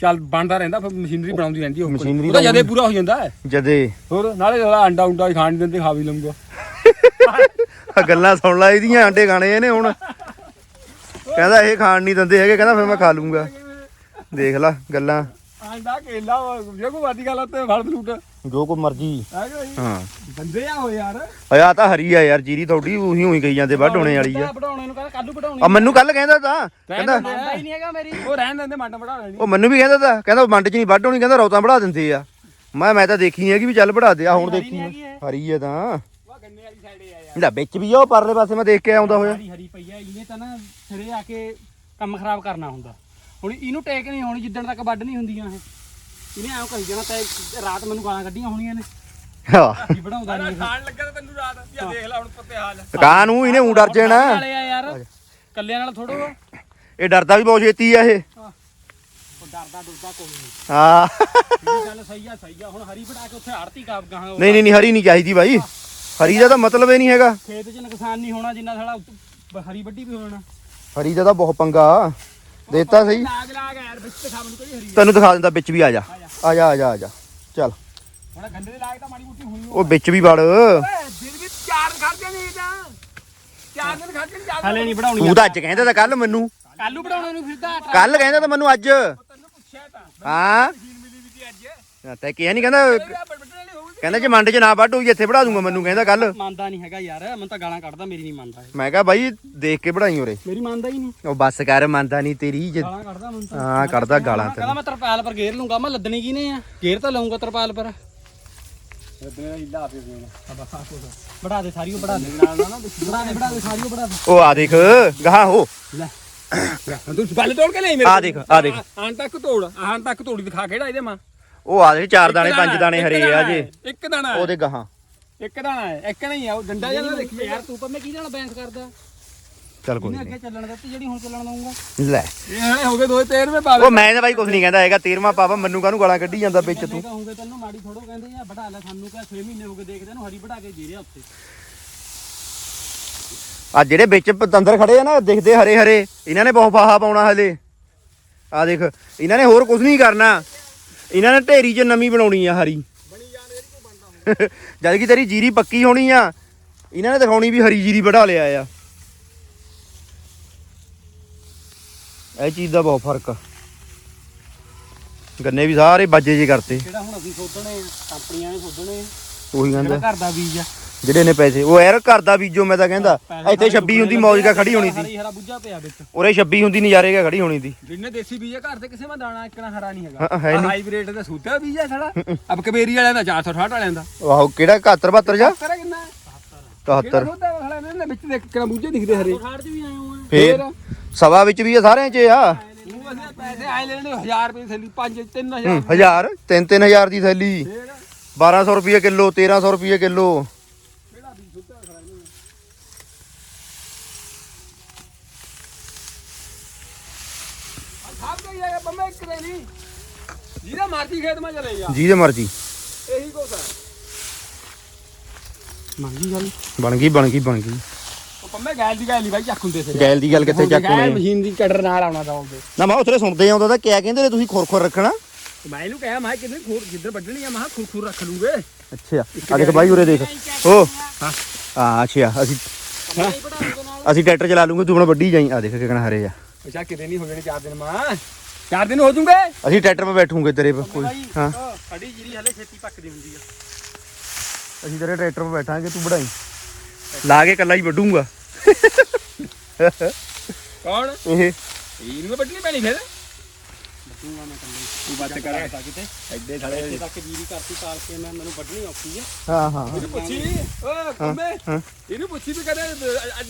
ਚੱਲ ਬਣਦਾ ਰਹਿੰਦਾ ਫਿਰ ਮਸ਼ੀਨਰੀ ਬਣਾਉਂਦੀ ਰਹਿੰਦੀ ਉਹ ਮਸ਼ੀਨਰੀ ਤਾਂ ਜਦੇ ਪੂਰਾ ਹੋ ਜਾਂਦਾ। ਹੈ ਜਦੇ। ਹੋਰ ਨਾਲੇ ਜਿਹੜਾ ਅੰਡਾ ਉਂਡਾ ਹੀ ਖਾਣ ਦਿੰਦੇ ਖਾ ਵੀ ਲਊਗਾ। ਆ ਗੱਲਾਂ ਸੁਣ ਲੈ ਇਹਦੀਆਂ ਆਂਡੇ ਖਾਣੇ ਇਹਨੇ ਹੁਣ। ਕਹਿੰਦਾ ਇਹ ਖਾਣ ਨਹੀਂ ਦਿੰਦੇ ਹੈਗੇ ਕਹਿੰਦਾ ਫਿਰ ਮੈਂ ਖਾ ਲੂੰਗਾ ਦੇਖ ਲੈ ਗੱਲਾਂ। ਕੇਲਾ ਜੇ ਕੋਈ ਵਾਦੀ ਗੱਲ ਤੇ ਫਲ ਫਲੂਟ ਜੋ ਕੋ ਮਰਜ਼ੀ। ਹੈ ਕਿ ਨਹੀਂ? ਹਾਂ। ਬੰਦੇ ਆ ਹੋ ਯਾਰ। ਓਏ ਆ ਤਾਂ ਹਰੀ ਆ ਯਾਰ ਜੀਰੀ ਤੁਹਾਡੀ ਉਹੀ ਉਹੀ ਕਹੀ ਜਾਂਦੇ ਵੱਢ ਹੋਣੇ ਵਾਲੀ ਆ। ਵਧਾਉਣੇ ਨੂੰ ਕਹਿੰਦਾ ਕੱਲੂ ਵਧਾਉਣੀ ਆ। ਮੈਨੂੰ ਕੱਲ ਕਹਿੰਦਾ ਤਾਂ ਕਹਿੰਦਾ ਮੰਨਦਾ ਹੀ ਨਹੀਂ ਹੈਗਾ ਮੇਰੀ। ਉਹ ਰਹਿਣ ਦਿੰਦੇ ਮੰਡ ਵੜਾ ਲੈਣੀ। ਉਹ ਮੈਨੂੰ ਵੀ ਕਹਿੰਦਾ ਤਾਂ ਕਹਿੰਦਾ ਮੰਡ ਚ ਨਹੀਂ ਵੱਢ ਹੋਣੀ ਕਹਿੰਦਾ ਰੌਤਾਂ ਵੜਾ ਦਿੰਦੇ ਆ। ਮੈਂ ਮੈਂ ਤਾਂ ਦੇਖੀ ਨਹੀਂ ਹੈਗੀ ਵੀ ਚੱਲ ਵੜਾ ਦੇ ਆ ਹੁਣ ਦੇਖੀ ਮੈਂ। ਹਰੀ ਆ ਤਾਂ। ਉਹ ਗੰਨੇ ਵਾਲੀ ਸਾਈਡ ਆ ਯਾਰ। ਇਹਦਾ ਵਿੱਚ ਵੀ ਆ ਉਹ ਪਰਲੇ ਪਾਸੇ ਮੈਂ ਦੇਖ ਕੇ ਆਉਂਦਾ ਹੋਇਆ। ਹਰੀ ਹਰੀ ਪਈ ਆ ਇਹਨੇ ਤਾਂ ਨਾ ਸਿਰੇ ਆ ਕੇ ਕੰਮ ਖਰਾਬ ਕਰਨਾ ਹੁੰਦਾ। ਹੁਣ ਇਹਨੂੰ ਟੇਕ ਨਹੀਂ ਹੋਣੀ ਜਿੱਦਣ ਤੱਕ ਵੱਢ ਨਹੀਂ ਹੁੰਦੀਆਂ ਇਹ। ਇਹਨੇ ਐਂ ਕਹੀ ਜਾਣਾ ਤੈ ਰਾਤ ਮੈਨੂੰ ਗਾਲਾਂ ਕੱਢੀਆਂ ਹੋਣੀਆਂ ਨੇ। ਹਾਂ। ਕੀ ਬਣਾਉਂਦਾ ਨਹੀਂ ਖਾਣ ਲੱਗਾ ਤਾਂ ਤੈਨੂੰ ਰਾਤ ਯਾ ਦੇਖ ਲੈ ਹੁਣ ਪੱਤੇ ਹਾਲ। ਕਾਂ ਨੂੰ ਇਹਨੇ ਉਂ ਡਰ ਜਾਣਾ। ਵਾਲੇ ਆ ਯਾਰ ਕੱਲਿਆਂ ਨਾਲ ਥੋੜੋ ਇਹ ਡਰਦਾ ਵੀ ਬਹੁਤ ਛੇਤੀ ਆ ਇਹ। ਉਹ ਡਰਦਾ ਡੁਰਦਾ ਕੋਈ ਨਹੀਂ। ਹਾਂ। ਇਹ ਗੱਲ ਸਹੀ ਆ ਸਹੀ ਆ। ਹੁਣ ਹਰੀ ਵੜਾ ਕੇ ਉੱਥੇ ਆੜਤੀ ਕਾਬ ਗਾਹਾਂ ਨਹੀਂ ਨਹੀਂ ਨਹੀਂ ਹਰੀ ਨਹੀਂ ਚਾਹੀਦੀ ਬਾਈ। ਹਰੀ ਦਾ ਤਾਂ ਮਤਲਬ ਹੀ ਨਹੀਂ ਹੈਗਾ। ਖੇਤ 'ਚ ਨੁਕਸਾਨ ਨਹੀਂ ਹੋਣਾ ਜਿੰਨਾ ਸਾਲਾ ਉੱਤ- ਹਰੀ ਵੱਡੀ ਵੀ ਹੋਣਾ। ਹਰੀ ਦਾ ਤਾਂ ਬਹੁਤ ਪੰਗਾ। ਦੇਤਾ ਸਹੀ? ਲਾਗ ਲਾਗ ਯਾਰ ਵਿੱਚ ਤੇ ਖਾਣ ਨੂੰ ਕੋਈ ਹਰੀ ਤੈਨੂੰ ਦਿਖਾ ਦਿੰਦਾ ਵਿੱਚ ਵੀ ਆ ਜਾ। ਆ ਜਾ। ਆ ਜਾ ਆ ਜਾ ਚੱਲ। ਹੁਣ ਗੰਡੇ ਦੇ ਲਾਗ ਤਾਂ ਮਾੜੀ ਮੋਟੀ ਹੋਣੀ ਉਹ ਵਿੱਚ ਵੀ ਵੜ। ਦਿਨ ਵੀ ਚਾਰ ਖਰਚੇ ਨਹੀਂ ਤਾਂ। ਚਾਰ ਦਿਨ ਖਰਚੇ ਨਹੀਂ ਚਾਰ ਹਲੇ ਨਹੀਂ ਵਧਾਉਣੀ ਤੂੰ ਤਾਂ ਅੱਜ ਕਹਿੰਦਾ ਤਾਂ ਕੱਲ ਮੈਨੂੰ। ਕੱਲੂ ਵਧਾਉਣੇ ਨੂੰ ਫਿਰਦਾ ਕੱਲ ਕਹਿੰਦਾ ਤਾਂ ਮੈਨੂੰ ਅੱਜ। ਤੈਨੂੰ ਪੁੱਛਿਆ ਤਾਂ। ਹਾਂ। ਮਸ਼ੀਨ ਮਿਲੀ ਵੀ ਸੀ ਅੱਜ। ਤੈ ਕਿਹਾ ਨਹੀਂ ਕਹਿੰਦਾ ਕਹਿੰਦਾ ਜੇ ਮੰਡ 'ਚ ਨਾ ਵੱਢ ਇੱਥੇ ਵੜਾ ਦੂੰਗਾ ਮੈਨੂੰ ਕਹਿੰਦਾ ਕੱਲ ਮੰਨਦਾ ਨਹੀਂ ਹੈਗਾ ਯਾਰ ਮੈਨੂੰ ਤਾਂ ਗਾਲਾਂ ਕੱਢਦਾ ਮੇਰੀ ਨਹੀਂ ਮੰਨਦਾ ਇਹ। ਮੈਂ ਕਿਹਾ ਬਾਈ ਦੇਖ ਕੇ ਵੜਾਈ ਉਰੇ ਮੇਰੀ ਮੰਨਦਾ ਹੀ ਨਹੀਂ ਉਹ ਬੱਸ ਕਰ ਮੰਨਦਾ ਨਹੀਂ ਤੇਰੀ ਜੇ- ਗਾਲਾਂ ਕੱਢਦਾ ਮੈਨੂੰ ਤਾਂ ਹਾਂ ਕੱਢਦਾ ਗਾਲਾਂ ਕਹਿੰਦਾ ਤੈਨੂੰ ਮੈਂ ਤਰਪਾਲ ਪਰ ਗੇਰ ਲੂੰਗਾ ਮੈਂ ਲੱਦਣੀ ਕੀ ਨੇ ਆ ਗੇਰ ਤਾਂ ਲਾਉਂਗਾ ਤਰਪਾਲ ਪਰ ਰੱਦਣੇ ਦਾ ਹਿੱਲਾ ਆਪੇ ਦੇਣਾ ਬੜਾ ਦੇ ਸਾਰੀ ਉਹ ਬੜਾ ਦੇ ਨਾਲ ਨਾ ਬੜਾ ਦੇ ਬੜਾ ਦੇ ਸਾਰੀ ਉਹ ਬੜਾ ਦੇ ਉਹ ਆ ਦੇਖ ਗਾਹਾਂ ਹੋ ਲੈ ਤੂੰ ਬੱਲ ਤੋੜ ਕੇ ਲਈ ਆ ਦੇਖ ਆ ਦੇਖ ਆਣ ਤੱਕ ਤੋੜ ਆਣ ਤੱਕ ਤੋੜੀ ਦਿਖਾ ਕਿਹੜਾ ਇਹਦੇ ਮਾਂ ਉਹ ਆ ਦੇਖ ਚਾਰ ਦਾਣੇ ਪੰਜ ਦਾਣੇ ਹਰੇ ਆ ਜੇ। ਇੱਕ ਦਾਣਾ ਉਹਦੇ ਗਾਹਾਂ। ਇੱਕ ਦਾਣਾ ਹੈ ਇੱਕ ਨਹੀਂ ਆ ਉਹ ਡੰਡਾ ਜਿਹਾ ਦੇਖੀ ਯਾਰ। ਤੂੰ ਪਰ ਮੈਂ ਕੀ ਨਾਲ ਬੈਂਸ ਕਰਦਾ। ਚੱਲ ਕੋਈ ਨਹੀਂ। ਅੱਗੇ ਚੱਲਣ ਦਿੱਤੀ ਜਿਹੜੀ ਹੁਣ ਚੱਲਣ ਦਊਂਗਾ। ਲੈ। ਇਹ ਹਲੇ ਹੋ ਗਏ ਦੋ 13ਵੇਂ ਪਾ ਉਹ ਮੈਂ ਤਾਂ ਬਾਈ ਕੁਝ ਨਹੀਂ ਕਹਿੰਦਾ ਹੈਗਾ 13ਵਾਂ ਪਾਵਾ ਮੈਨੂੰ ਕਾਹਨੂੰ ਗਾਲਾਂ ਕੱਢੀ ਜਾਂਦਾ ਵਿੱਚ ਤੂੰ? ਕਹੂੰਗਾ ਤੈਨੂੰ ਮਾੜੀ ਥੋੜੋ ਕਹਿੰਦੇ ਆ ਵਢਾ ਲੈ ਸਾਨੂੰ ਕਿਹਾ 6 ਮਹੀਨੇ ਹੋ ਗਏ ਦੇਖਦੇ ਨੂੰ ਹਰੀ ਵਢਾ ਕੇ ਗੇਰਿਆ ਉੱਥੇ। ਆ ਜਿਹੜੇ ਵਿੱਚ ਪਤੰਦਰ ਖੜੇ ਆ ਨਾ ਦਿਖਦੇ ਹਰੇ ਹਰੇ ਇਹਨਾਂ ਨੇ ਬਹੁਤ ਫਾਹਾ ਪਾਉਣਾ ਹਲੇ। ਆ ਦੇਖ ਇਹਨਾਂ ਨੇ ਹੋਰ ਕੁਝ ਨਹੀਂ ਕਰਨਾ। ਇਹਨਾਂ ਨੇ ਢੇਰੀ 'ਚ ਨਵੀਂ ਬਣਾਉਣੀ ਆ ਹਰੀ। ਜਦ ਕਿ ਤੇਰੀ ਜੀਰੀ ਪੱਕੀ ਹੋਣੀ ਆ ਇਹਨਾਂ ਨੇ ਦਿਖਾਉਣੀ ਵੀ ਹਰੀ ਜੀਰੀ ਵਢਾ ਲਿਆ ਆ। ਇਹ ਚੀਜ਼ ਦਾ ਬਹੁਤ ਫ਼ਰਕ ਆ। ਗੰਨੇ ਵੀ ਸਾਰੇ ਬਾਜੇ ਜੇ ਕਰਤੇ। ਜਿਹੜਾ ਹੁਣ ਅਸੀਂ ਸੋਧਣੇ ਆ ਕੰਪਨੀਆਂ ਨੇ ਸੋਧਣੇ ਆ। ਉਹੀ ਕਹਿੰਦਾ। ਘਰ ਦਾ ਬੀਜ ਆ? ਜਿਹੜੇ ਨੇ ਪੈਸੇ। ਉਹ ਯਾਰ ਘਰ ਦਾ ਬੀਜੋ ਮੈਂ ਤਾਂ ਕਹਿੰਦਾ। ਇੱਥੇ 26 ਹੁੰਦੀ ਮੌਜ ਕਾ ਖੜੀ ਹੋਣੀ ਸੀ। ਹਰੀ ਬੁੱਝਾ ਪਿਆ ਵਿੱਚ। ਉਰੇ 26 ਹੁੰਦੀ ਨਜ਼ਾਰੇ ਕਾ ਖੜੀ ਹੋਣੀ ਸੀ। ਜਿੰਨੇ ਦੇਸੀ ਬੀਜ ਆ ਘਰ ਤੇ ਕਿਸੇ ਮਾ ਦਾਣਾ ਇੱਕਣਾ ਹਰਾ ਨਹੀਂ ਹੈਗਾ। ਹਾਈਬ੍ਰਿਡ ਦਾ ਸੂਤਾ ਬੀਜ ਆ ਸਾਲਾ। ਅਬ ਕਬੇਰੀ ਵਾਲਿਆਂ ਦਾ 468 ਵਾਲਿਆਂ ਦਾ। ਆਹੋ ਕਿਹੜਾ 71 72 ਜਾ? ਤੇਰਾ ਕਿੰਨਾ? 71 ਸੂਤਾ ਵਾਲਾ ਇਹਨਾਂ ਦੇ ਵਿੱਚ ਦੇਖ ਕਿਹੜਾ ਬੂਝੇ ਦਿਖਦੇ ਹਰੇ। ਠਾੜ 'ਚ ਵੀ ਆਏ ਹੋਏ ਫੇਰ? ਸਵਾ ਵਿੱਚ ਵੀ ਆ ਸਾਰਿਆਂ 'ਚ ਆ। ਉਹ ਅਸੀਂ ਪੈਸੇ ਆਏ ਲੈਣੇ 1000 ਰੁਪਏ ਥੈਲੀ 5 3000 ਹੂੰ, ਹਜ਼ਾਰ 3-3000 ਦੀ ਥੈਲੀ। ਫੇਰ? 1200 ਰੁਪਏ ਕਿਲੋ 1300 ਰੁਪਏ ਕਿਲੋ ਕਿਹੜਾ ਬੀਜ ਸੂਤਾ ਖੜਾ ਇਹਨੂੰ ਆ ਖਾਬ ਗਈ ਆ ਬੰਮੇ ਇੱਕ ਦੇ ਨਹੀਂ ਜਿਹਦਾ ਮਰਜ਼ੀ ਖੇਤ ਮਾ ਚਲੇ ਜਾ ਜਿਹਦੇ ਮਰਜ਼ੀ। ਇਹੀ ਕੁਛ ਹੈ। ਮੰਗੀ ਗੱਲ। ਬਣ ਗਈ ਬਣ ਗਈ ਬਣ ਗਈ। ਉਹ ਪੰਮੇ ਗੈਲ ਦੀ ਗੈਲ ਨਹੀਂ ਬਾਈ ਚੱਕ ਹੁੰਦੇ ਸੀ ਗੈਲ ਦੀ ਗੱਲ ਕਿੱਥੇ ਚੱਕ ਗੈਲ ਹੋਣੀ ਮਸ਼ੀਨ ਦੀ ਕਟਰ ਨਾਲ ਆਉਣਾ ਤਾਂ ਉਹਦੇ ਨਾ ਮੈਂ ਉਤਰੇ ਸੁਣਦੇ ਆਉਂਦਾ ਤਾਂ ਕਿਆ ਕਹਿੰਦੇ ਨੇ ਤੁਸੀਂ ਖੁਰਖੁਰ ਰੱਖਣਾ। ਮੈਂ ਇਹਨੂੰ ਕਿਹਾ ਮੈਂ ਕਿੰਨੇ ਖੂਰ ਜਿੱਧਰ ਵੱਢਣੀ ਆ ਮੈਂ ਖੂਰ ਖੂਰ ਰੱਖ ਲੂਗੇ। ਅੱਛਾ ਆ ਦੇਖ ਬਾਈ ਉਰੇ ਦੇਖ। ਓ। ਹਾਂ। ਹਾਂ ਅੱਛਾ ਅਸੀਂ ਅਸੀਂ ਟਰੈਕਟਰ ਚਲਾ ਲੂੰਗੇ ਤੂੰ ਵੱਡੀ ਜਾਈ। ਆ ਦੇਖ ਕਿਹਨਾਂ ਹਰੇ ਆ। ਅੱਛਾ ਕਿਤੇ ਨਹੀਂ ਹੋ ਜਾਣੇ ਚਾਰ ਦਿਨ ਮਾਂ। ਚਾਰ ਦਿਨ ਹੋ ਜੂਗੇ? ਅਸੀਂ ਟਰੈਕਟਰ 'ਤੇ ਬੈਠੂਗੇ ਤੇਰੇ ਪਾ ਕੋਈ ਹਾਂ। ਸਾਡੀ ਜੀਰੀ ਹਲੇ ਛੇਤੀ ਪੱਕਦੀ ਹੁੰਦੀ ਆ। ਅਸੀਂ ਤੇਰੇ ਟਰੈਕਟਰ 'ਤੇ ਬੈਠਾਂਗੇ ਤੂੰ ਵਢਾਈ ਲਾ ਕੇ ਕੱਲਾ ਹੀ ਵੱਢੂਗਾ। ਕੌਣ? ਇਹ। ਇਹਨੂੰ ਵੱਢਣੀ ਪੈਣੀ ਫਿਰ। ਦੂੰਗਾ ਮੈਂ ਕੱਲੇ ਤੂੰ ਬੱਤ ਕਰ ਤਾਂ ਕਿਤੇ। ਐਡੇ ਇੱਥੇ ਤੱਕ ਜੀਰੀ ਕਰਤੀ ਤਾਲ ਕੇ ਮੈਂ ਮੈਨੂੰ ਵੱਢਣੀ ਔਖੀ ਆ। ਹਾਂ ਹਾਂ। ਇਹਨੂੰ ਪੁੱਛੀ ਓ ਕੰਮੇ ਇਹਨੂੰ ਪੁੱਛੀ ਵੀ ਕਦੇ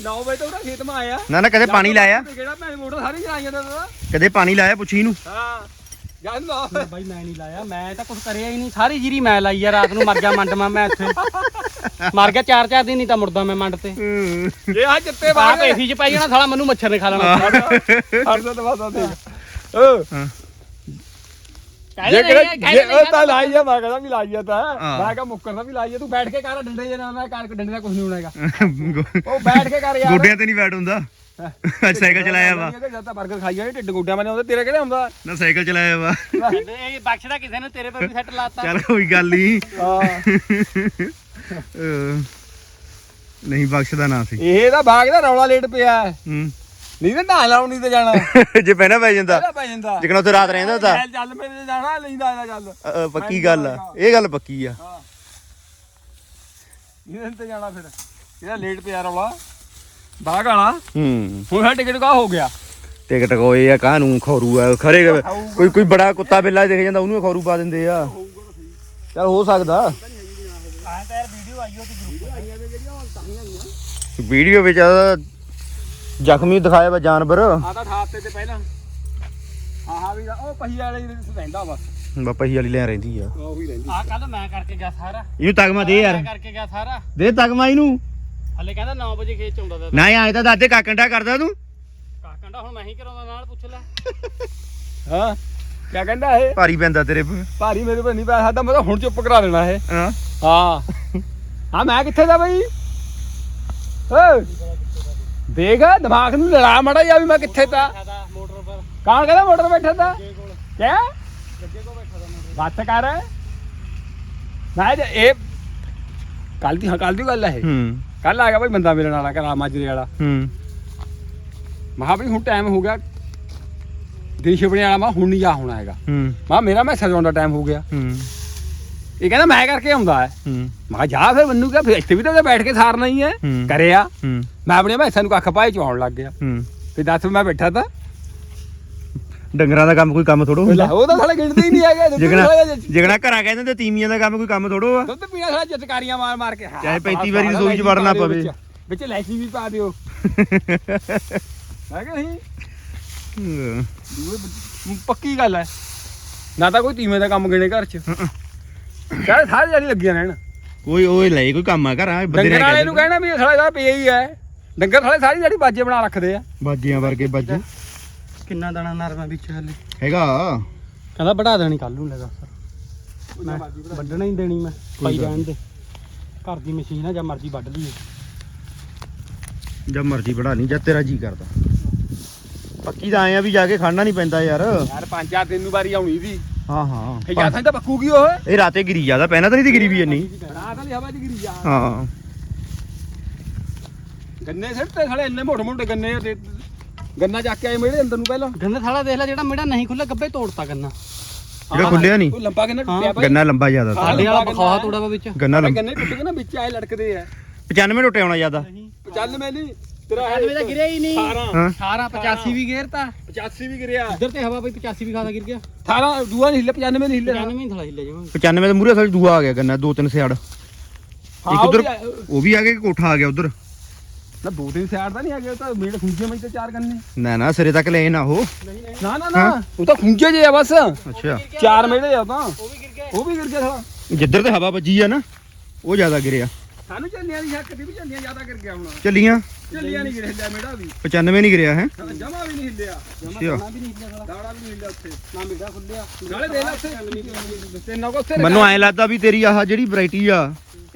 9 ਵਜੇ ਤੋਂ ਉਹਦਾ ਖੇਤ ਮਾ ਆਇਆ ਨਾ ਨਾ ਕਦੇ ਪਾਣੀ ਲਾਇਆ? ਕਿਹੜਾ ਭੈਣ ਮੋਟਰ ਸਾਰੀ ਚਲਾਈਆਂ ਦਾ ਕਦੇ ਪਾਣੀ ਲਾਇਆ ਪੁੱਛੀ ਇਹਨੂੰ? ਹਾਂ। ਜਾਨ ਲਾ ਬਾਈ ਮੈਂ ਨਹੀਂ ਲਾਇਆ ਮੈਂ ਤਾਂ ਕੁਝ ਕਰਿਆ ਹੀ ਨਹੀਂ। ਸਾਰੀ ਜੀਰੀ ਮੈਂ ਲਾਈ ਆ ਰਾਤ ਨੂੰ ਮਰ ਗਿਆ ਮੰਡ ਮੈਂ ਇੱਥੇ। ਮਰ ਗਿਆ ਚਾਰ ਚਾਰ ਦਿਨ ਨਹੀਂ ਤਾਂ ਮੁੜਦਾ ਮੈਂ ਮੰਡ ਤੇ। ਇਹ ਆ ਚਿੱਤੇ ਆਪ ਬਾਹਰ ਏਸੀ ਚ ਪਾਈ ਜਾਣਾ ਸਾਲਾ ਮੈਨੂੰ ਮੱਛਰ ਨੇ ਖਾ ਲੈਣਾ। ਹਰ ਤੋਂ ਬਾਅਦ ਦੇ। ਓ ਜੇ ਕਹਿੰਦੇ ਕਿਹੜਾ ਜੇ ਕਹਿੰਦੇ ਉਹ ਤਾਂ ਲਾਈ ਆ ਮੈਂ ਕਹਿੰਦਾ ਵੀ ਲਾਈ ਆ ਤਾਂ। ਮੈਂ ਕਿਹਾ ਮੁੱਕਰ ਦਾ ਵੀ ਲਾਈ ਆ ਤੂੰ ਬੈਠ ਕੇ ਕਰ ਡੰਡੇ ਜੇ ਨਾਲ ਮੈਂ ਕਰ ਡੰਡੇ ਦਾ ਕੁਝ ਨਹੀਂ ਹੋਣਾਗਾ ਉਹ ਬੈਠ ਕੇ ਕਰ ਯਾਰ। ਗੋਡਿਆਂ ਤੇ ਨਹੀਂ ਬੈਠ ਹੁੰਦਾ। ਅੱਜ ਸਾਈਕਲ ਚਲਾਇਆ ਵਾ। ਜਦ ਤਾਂ 버ਗਰ ਖਾਈ ਜਾਣੇ ਢਿੱਡ ਗੋਡਿਆਂ ਮੈਨੇ ਉਹਦੇ ਤੇਰੇ ਕਿਹੜੇ ਆਉਂਦਾ ਨਾ ਸਾਈਕਲ ਚਲਾਇਆ ਵਾ। ਕਹਿੰਦੇ ਇਹ ਬਖਸ਼ਦਾ ਕਿਸੇ ਨੇ ਤੇਰੇ ਪਰ ਵੀ ਸੱਟ ਲਾਤਾ ਚੱਲ ਕੋਈ ਗੱਲ ਨਹੀਂ ਨਹੀਂ ਬਖਸ਼ਦਾ ਨਾ ਸੀ। ਇਹ ਤਾਂ ਬਾਗ ਦਾ ਰੌਲਾ ਲੇਟ ਪਿਆ। ਹੈ। ਹੂੰ ਨਹੀਂ ਤਾਂ ਢਾਲ ਲਾਉਣੀ ਤੇ ਜਾਣਾ। ਜੇ ਪਹਿਣਾ ਪੈ ਜਾਂਦਾ। ਪੈ ਜਾਂਦਾ। ਜਿਕਣਾ ਉੱਥੇ ਰਾਤ ਰਹਿੰਦਾ ਤਾਂ। ਚੱਲ ਚੱਲ ਮੇਰੇ ਜਾਣਾ ਲੈਂਦਾ ਇਹਦਾ ਚੱਲ। ਅ, ਅ, ਪੱਕੀ ਗੱਲ ਆ। ਇਹ ਗੱਲ ਪੱਕੀ ਆ। ਹਾਂ। ਇਹਦੇ ਤੇ ਜਾਣਾ ਫਿਰ। ਇਹਦਾ ਲੇਟ ਪਿਆ ਰੌਲਾ। ਬਾਗ ਵਾਲਾ ਹੂੰ। ਹੁਣ ਸਾਡਾ ਟਿਕਟ ਕਾ ਹੋ ਗਿਆ? ਟਿਕਟ ਕੋਏ ਆ ਕਾਹਨੂੰ ਖੌਰੂ ਆ। ਖਰੇ ਕੋਈ ਕੋਈ ਬੜਾ ਕੁੱਤਾ ਬਿੱਲਾ ਦਿਖ ਜਾਂਦਾ ਉਹਨੂੰ ਹੀ ਖੌਰੂ ਪਾ ਦਿੰਦੇ ਆ। ਚਲ ਹੋ ਸਕਦਾ। ਆਹ ਤਾਂ ਯਾਰ ਵੀਡੀਓ ਆਈ ਉਹ ਤੇ। ਗਰੁੱਪ ਵੀਡੀਓ ਵਿੱਚ ਆ ਜ਼ਖਮੀ ਦਿਖਾਇਆ ਵਾ ਜਾਨਵਰ। ਆ ਤਾਂ ਠਾਤੇ ਤੇ ਪਹਿਲਾਂ। ਆਹਾ ਵੀ ਉਹ ਪਹੀ ਵਾਲੇ ਦੇ ਰਹਿੰਦਾ ਬਸ ਬਾਪਾ ਹੀ ਵਾਲੀ ਲੈ ਰਹਿੰਦੀ ਆ। ਉਹ ਰਹਿੰਦੀ। ਆਹ ਕੱਲ ਮੈਂ ਕਰਕੇ ਗਿਆ ਸਾਰਾ। ਇਹਨੂੰ ਤਗਮਾ ਦੇ ਯਾਰ। ਮੈਂ ਕਰਕੇ ਗਿਆ ਸਾਰਾ। ਦੇ ਤਗਮਾ ਇਹਨੂੰ। ਹਲੇ ਕਹਿੰਦਾ 9 ਵਜੇ ਖੇਤ ਚ ਆਉਂਦਾ ਤਾ। ਨਾ ਆਏ ਤਾਂ ਦਾਦੇ ਕਾਕੰਡਾ ਕਰਦਾ ਤੂੰ। ਕਾਕੰਡਾ ਹੁਣ ਮੈਂ ਹੀ ਕਰਾਉਂਦਾ ਨਾਲ ਪੁੱਛ ਲੈ। ਹਾਂ ਕੀ ਕਹਿੰਦਾ ਇਹ? ਭਾਰੀ ਪੈਂਦਾ ਤੇਰੇ ਪੇ ਭਾਰੀ ਮੇਰੇ ਪਰ ਨਹੀਂ ਪਿਆ ਸਾਡਾ ਮੈਂ ਤਾਂ ਹੁਣ ਚੁੱਪ ਕਰਾ ਦੇਣਾ ਇਹ। ਹਾਂ। ਹਾਂ। ਹਾਂ ਮੈਂ ਕਿੱਥੇ ਦਾ ਬਈ? ਓਏ। ਦੇਖ ਦਿਮਾਗ ਨੂੰ ਲੜਾ ਮੜਾ ਜਾ ਵੀ ਮੈਂ ਕਿੱਥੇ ਤਾ। ਸਾਦਾ ਮੋਟਰ ਪਰ ਕੌਣ ਕਹਿੰਦਾ ਮੋਟਰ ਬੈਠਾ ਤਾ? ਅੱਗੇ ਕੋਲ ਕਿਆ? ਕੋਲ ਬੈਠਾ ਦਾ ਮੈਂ ਬਾਤ ਕਰ ਮੈਂ ਜੇ ਇਹ ਕੱਲ ਦੀ ਹਾਂ ਕੱਲ ਦੀ ਗੱਲ ਹੈ ਹੂੰ। ਕੱਲ ਆ ਗਿਆ ਬਈ ਬੰਦਾ ਮੇਰੇ ਨਾਲ ਕਰਾ ਮਾਜਰੇ ਵਾਲਾ। ਹੂੰ। ਮਹਾ ਵੀ ਹੁਣ ਟਾਈਮ ਹੋ ਗਿਆ। ਦੇਸ਼ ਬਣੇ ਵਾਲਾ ਮੈਂ ਹੁਣ ਨਹੀਂ ਜਾ ਹੋਣਾ ਹੈਗਾ। ਹੂੰ। ਮਾ ਮੇਰਾ ਮੈਸੇਜ ਆਉਣ ਦਾ ਟਾਈਮ ਹੋ ਗਿਆ। ਹੂੰ। ਇਹ ਕਹਿੰਦਾ ਮੈਂ ਕਰਕੇ ਆਉਂਦਾ ਹੈ। ਹੂੰ। ਮੈਂ ਕਿਹਾ ਜਾ ਫਿਰ ਮੈਨੂੰ ਕਿਹਾ ਫਿਰ ਇੱਥੇ ਵੀ ਤਾਂ ਬੈਠ ਕੇ ਸਾਰਨਾ ਹੀ। ਹੈ। ਹੂੰ। ਕਰਿਆ ਹੂੰ। ਮੈਂ ਆਪਣੇ ਮੈਸਾਂ ਨੂੰ ਕੱਖ ਪਾਏ ਚਵਾਉਣ ਲੱਗ ਗਿਆ। ਹੂੰ। ਤੇ ਦੱਸ ਮੈਂ ਬੈਠਾ ਤਾਂ। ਡੰਗਰਾਂ ਦਾ ਕੰਮ ਕੋਈ ਕੰਮ ਥੋੜੋ ਹੁੰਦਾ। ਉਹ ਤਾਂ ਸਾਲੇ ਗਿਣਦੇ ਹੀ ਨਹੀਂ ਹੈਗੇ ਦੁੱਧ ਜਿਗਣਾ ਸਾਲੇ ਜਿਗਣਾ ਘਰਾਂ ਕਹਿੰਦੇ ਤੇ ਤੀਮੀਆਂ ਦਾ ਕੰਮ ਕੋਈ ਕੰਮ ਥੋੜੋ ਆ ਦੁੱਧ ਪੀਣਾ ਸਾਲਾ ਜਤਕਾਰੀਆਂ ਮਾਰ ਮਾਰ ਕੇ। ਹਾਂ, ਚਾਹੇ 35 ਸਾਲਾ ਵਾਰੀ ਰਸੋਈ 'ਚ ਵੜਨਾ ਪਵੇ। ਵਿੱਚ। ਵਿੱਚ ਲੈਚੀ ਵੀ ਪਾ ਦਿਓ। ਮੈਂ ਕਿਹਾ ਨਹੀਂ। ਹੂੰ। ਦੂਏ ਬ- ਪੱਕੀ ਗੱਲ ਹੈ। ਨਾ ਤਾਂ ਕੋਈ ਤੀਵੇਂ ਦਾ ਕੰਮ ਗਿਣੇ ਘਰ ਚ। ਸਾਰੇ ਸਾਰੇ ਜਾਨੀ ਲੱਗੀਆਂ ਰਹਿਣ। ਕੋਈ ਉਹ ਲੈ ਕੋਈ ਕੰਮ ਆ ਘਰਾਂ ਬੰਦੇ ਡੰਗਰ ਨੇ ਵਾਲੇ ਨੂੰ ਕਹਿਣਾ ਵੀ ਸਾਲਾ ਇਹਦਾ ਪਿਆ ਹੀ ਹੈ। ਡੰਗਰ ਸਾਲੇ ਸਾਰੀ ਜਿਹੜੀ ਬਾਜੇ ਬਣਾ ਰੱਖਦੇ ਆ। ਬਾਜੀਆਂ ਵਰਗੇ ਬਾਜੇ। ਕਿੰਨਾ ਦਾਣਾ ਨਰਮਾ ਵਿੱਚ ਹਲੇ? ਹੈਗਾ। ਕਹਿੰਦਾ ਵਧਾ ਦੇਣੀ ਕੱਲ ਨੂੰ ਲੱਗਾ ਸਰ ਮੈਂ ਵੱਢਣਾ ਹੀ ਦੇਣੀ ਮੈਂ ਪਾਈ ਰਹਿਣ ਦੇ। ਘਰ ਦੀ ਮਸ਼ੀਨ ਆ ਜਾਂ ਮਰਜ਼ੀ ਵੱਢ ਲਈਏ। ਜਦ ਮਰਜ਼ੀ ਬੜਾ ਨਹੀਂ ਜਦ ਤੇਰਾ ਜੀ ਕਰਦਾ। ਪੱਕੀ ਤਾਂ ਆਏ ਆ ਵੀ ਜਾ ਕੇ ਖੜਨਾ ਨਹੀਂ ਪੈਂਦਾ ਯਾਰ। ਯਾਰ ਪੰਜ ਚਾਰ ਦਿਨ ਨੂੰ ਵਾਰੀ ਆਉਣੀ ਸੀ। ਹਾਂ ਹਾਂ। ਫੇ ਜਾਂ ਤਾਂ ਪੱਕੂਗੀ ਉਹ। ਇਹ ਰਾਤੇ ਗਿਰੀ ਜ਼ਿਆਦਾ ਪਹਿਲਾਂ ਤਾਂ ਨਹੀਂ ਤੀ ਗਿਰੀ ਵੀ ਇੰਨੀ। ਰਾਤ ਵਾਲੀ ਹਵਾ ਚ ਗਿਰੀ ਜਾ ਹਾਂ। ਗੰਨੇ ਸਿਰ ਤੇ ਸਾਲੇ ਇੰਨੇ ਮੋਟੇ ਮੋਟੇ ਗੰਨੇ ਆ ਤੇ ਗੰਨਾ ਚੱਕ ਕੇ ਆਏ ਮੇਰੇ ਅੰਦਰ ਨੂੰ ਪਹਿਲਾਂ। ਗੰਨਾ ਥਾਲਾ ਦੇਖ ਲੈ ਜਿਹੜਾ ਮੇਰਾ ਨਹੀਂ ਖੁੱਲਾ ਗੱਬੇ ਤੋੜਤਾ ਗੰਨਾ। ਜਿਹੜਾ ਖੁੱਲਿਆ ਨਹੀਂ। ਉਹ ਲੰਬਾ ਗੰਨਾ ਟੁੱਟਿਆ ਭਾਈ। ਗੰਨਾ ਲੰਬਾ ਜ਼ਿਆਦਾ ਹਾਂ। ਸਾਡੇ ਵਾਲਾ ਬਖਾਵਾ ਤੋੜਾ ਵਾ ਵਿੱਚ। ਗੰਨਾ ਲੰਬਾ। ਗੰਨੇ ਟੁੱਟ ਗਏ ਨਾ ਵਿੱਚ ਆਏ ਲੜਕਦੇ ਆ। 95 ਟੁੱਟੇ ਆਉਣਾ ਜ਼ਿਆਦਾ। 95 ਨਹੀਂ। ਤੇਰਾ ਹੈ ਐਡਵੇਂ ਦਾ ਗਿਰਿਆ ਹੀ ਨਹੀਂ। 18 ਹਾਂ। 18 85 ਵੀ ਗੇਰਤਾ 85 ਵੀ ਗਿਰਿਆ। ਇੱਧਰ ਤੇ ਹਵਾ ਬਈ 85 ਵੀ ਖਾਦਾ ਗਿਰ ਗਿਆ। 18 ਦੂਆ ਨਹੀਂ ਹਿੱਲੇ 95 ਨਹੀਂ ਹਿੱਲੇ 95 ਥਲਾ ਹਿੱਲੇ ਜਾਵਾਂ 95 ਦੇ ਮੂਰੇ ਸਾਲ ਦੂਆ ਆ ਗਿਆ ਗੰਨਾ ਦੋ ਤਿੰਨ ਸਿਆੜ। ਇੱਕ ਉਧਰ ਆ- ਉਹ ਵੀ ਆ ਗਿਆ ਕੋਠਾ ਆ ਗਿਆ ਉਧਰ। ਨਾ ਦੋ ਤਿੰਨ ਸਾਈਡ ਤਾਂ ਨਹੀਂ ਹੈਗੇ ਉਹ ਤਾਂ ਮੇੜ ਖੁੰਝੇ ਮੈਂ ਤੇ ਚਾਰ ਗੰਨੇ ਨਾ ਨਾ ਸਿਰੇ ਤੱਕ ਲੈ ਨਾ ਉਹ। ਨਾ ਨਾ ਨਾ ਉਹ ਤਾਂ ਖੁੰਝੇ ਜੇ ਆ ਬਸ। ਅੱਛਾ। ਚਾਰ ਮੇੜੇ ਆ ਤਾਂ। ਉਹ ਵੀ ਗਿਰ ਗਿਆ। ਉਹ ਵੀ ਗਿਰ ਗਿਆ ਜਿੱਧਰ ਤੇ ਹਵਾ ਵੱਜੀ ਆ ਨਾ ਉਹ ਜ਼ਿਆਦਾ ਗਿਰਿਆ। ਸਾਨੂੰ ਚੱਲੀਆਂ ਦੀ ਸ਼ੱਕ ਦੀ ਵੀ ਚੱਲੀਆਂ ਜ਼ਿਆਦਾ ਗਿਰ ਗਿਆ ਹੁਣ। ਚੱਲੀਆਂ ਚੱਲੀਆਂ ਨਹੀਂ ਗਿਰ ਹਿੱਲਿਆ ਮੇੜਾ ਵੀ। 95 ਨਹੀਂ ਗਿਰਿਆ ਹੈ? ਜਮਾ ਵੀ ਨਹੀਂ ਹਿੱਲਿਆ। ਵੀ ਨਹੀਂ ਹਿੱਲਿਆ ਦਾੜਾ ਵੀ ਨਹੀਂ ਹਿੱਲਿਆ ਉੱਥੇ। ਨਾ ਮੇਰਾ ਖੁੱਲਿਆ ਨਾਲੇ ਦੇ ਲੈ ਉੱਥੇ। ਤੇ ਨਾ ਕੋ ਉੱਥੇ ਮੈਨੂੰ ਐ ਲੱਗਦਾ ਵੀ ਤੇਰੀ ਆਹ ਜਿਹੜੀ ਵੈਰਾਈਟੀ ਆ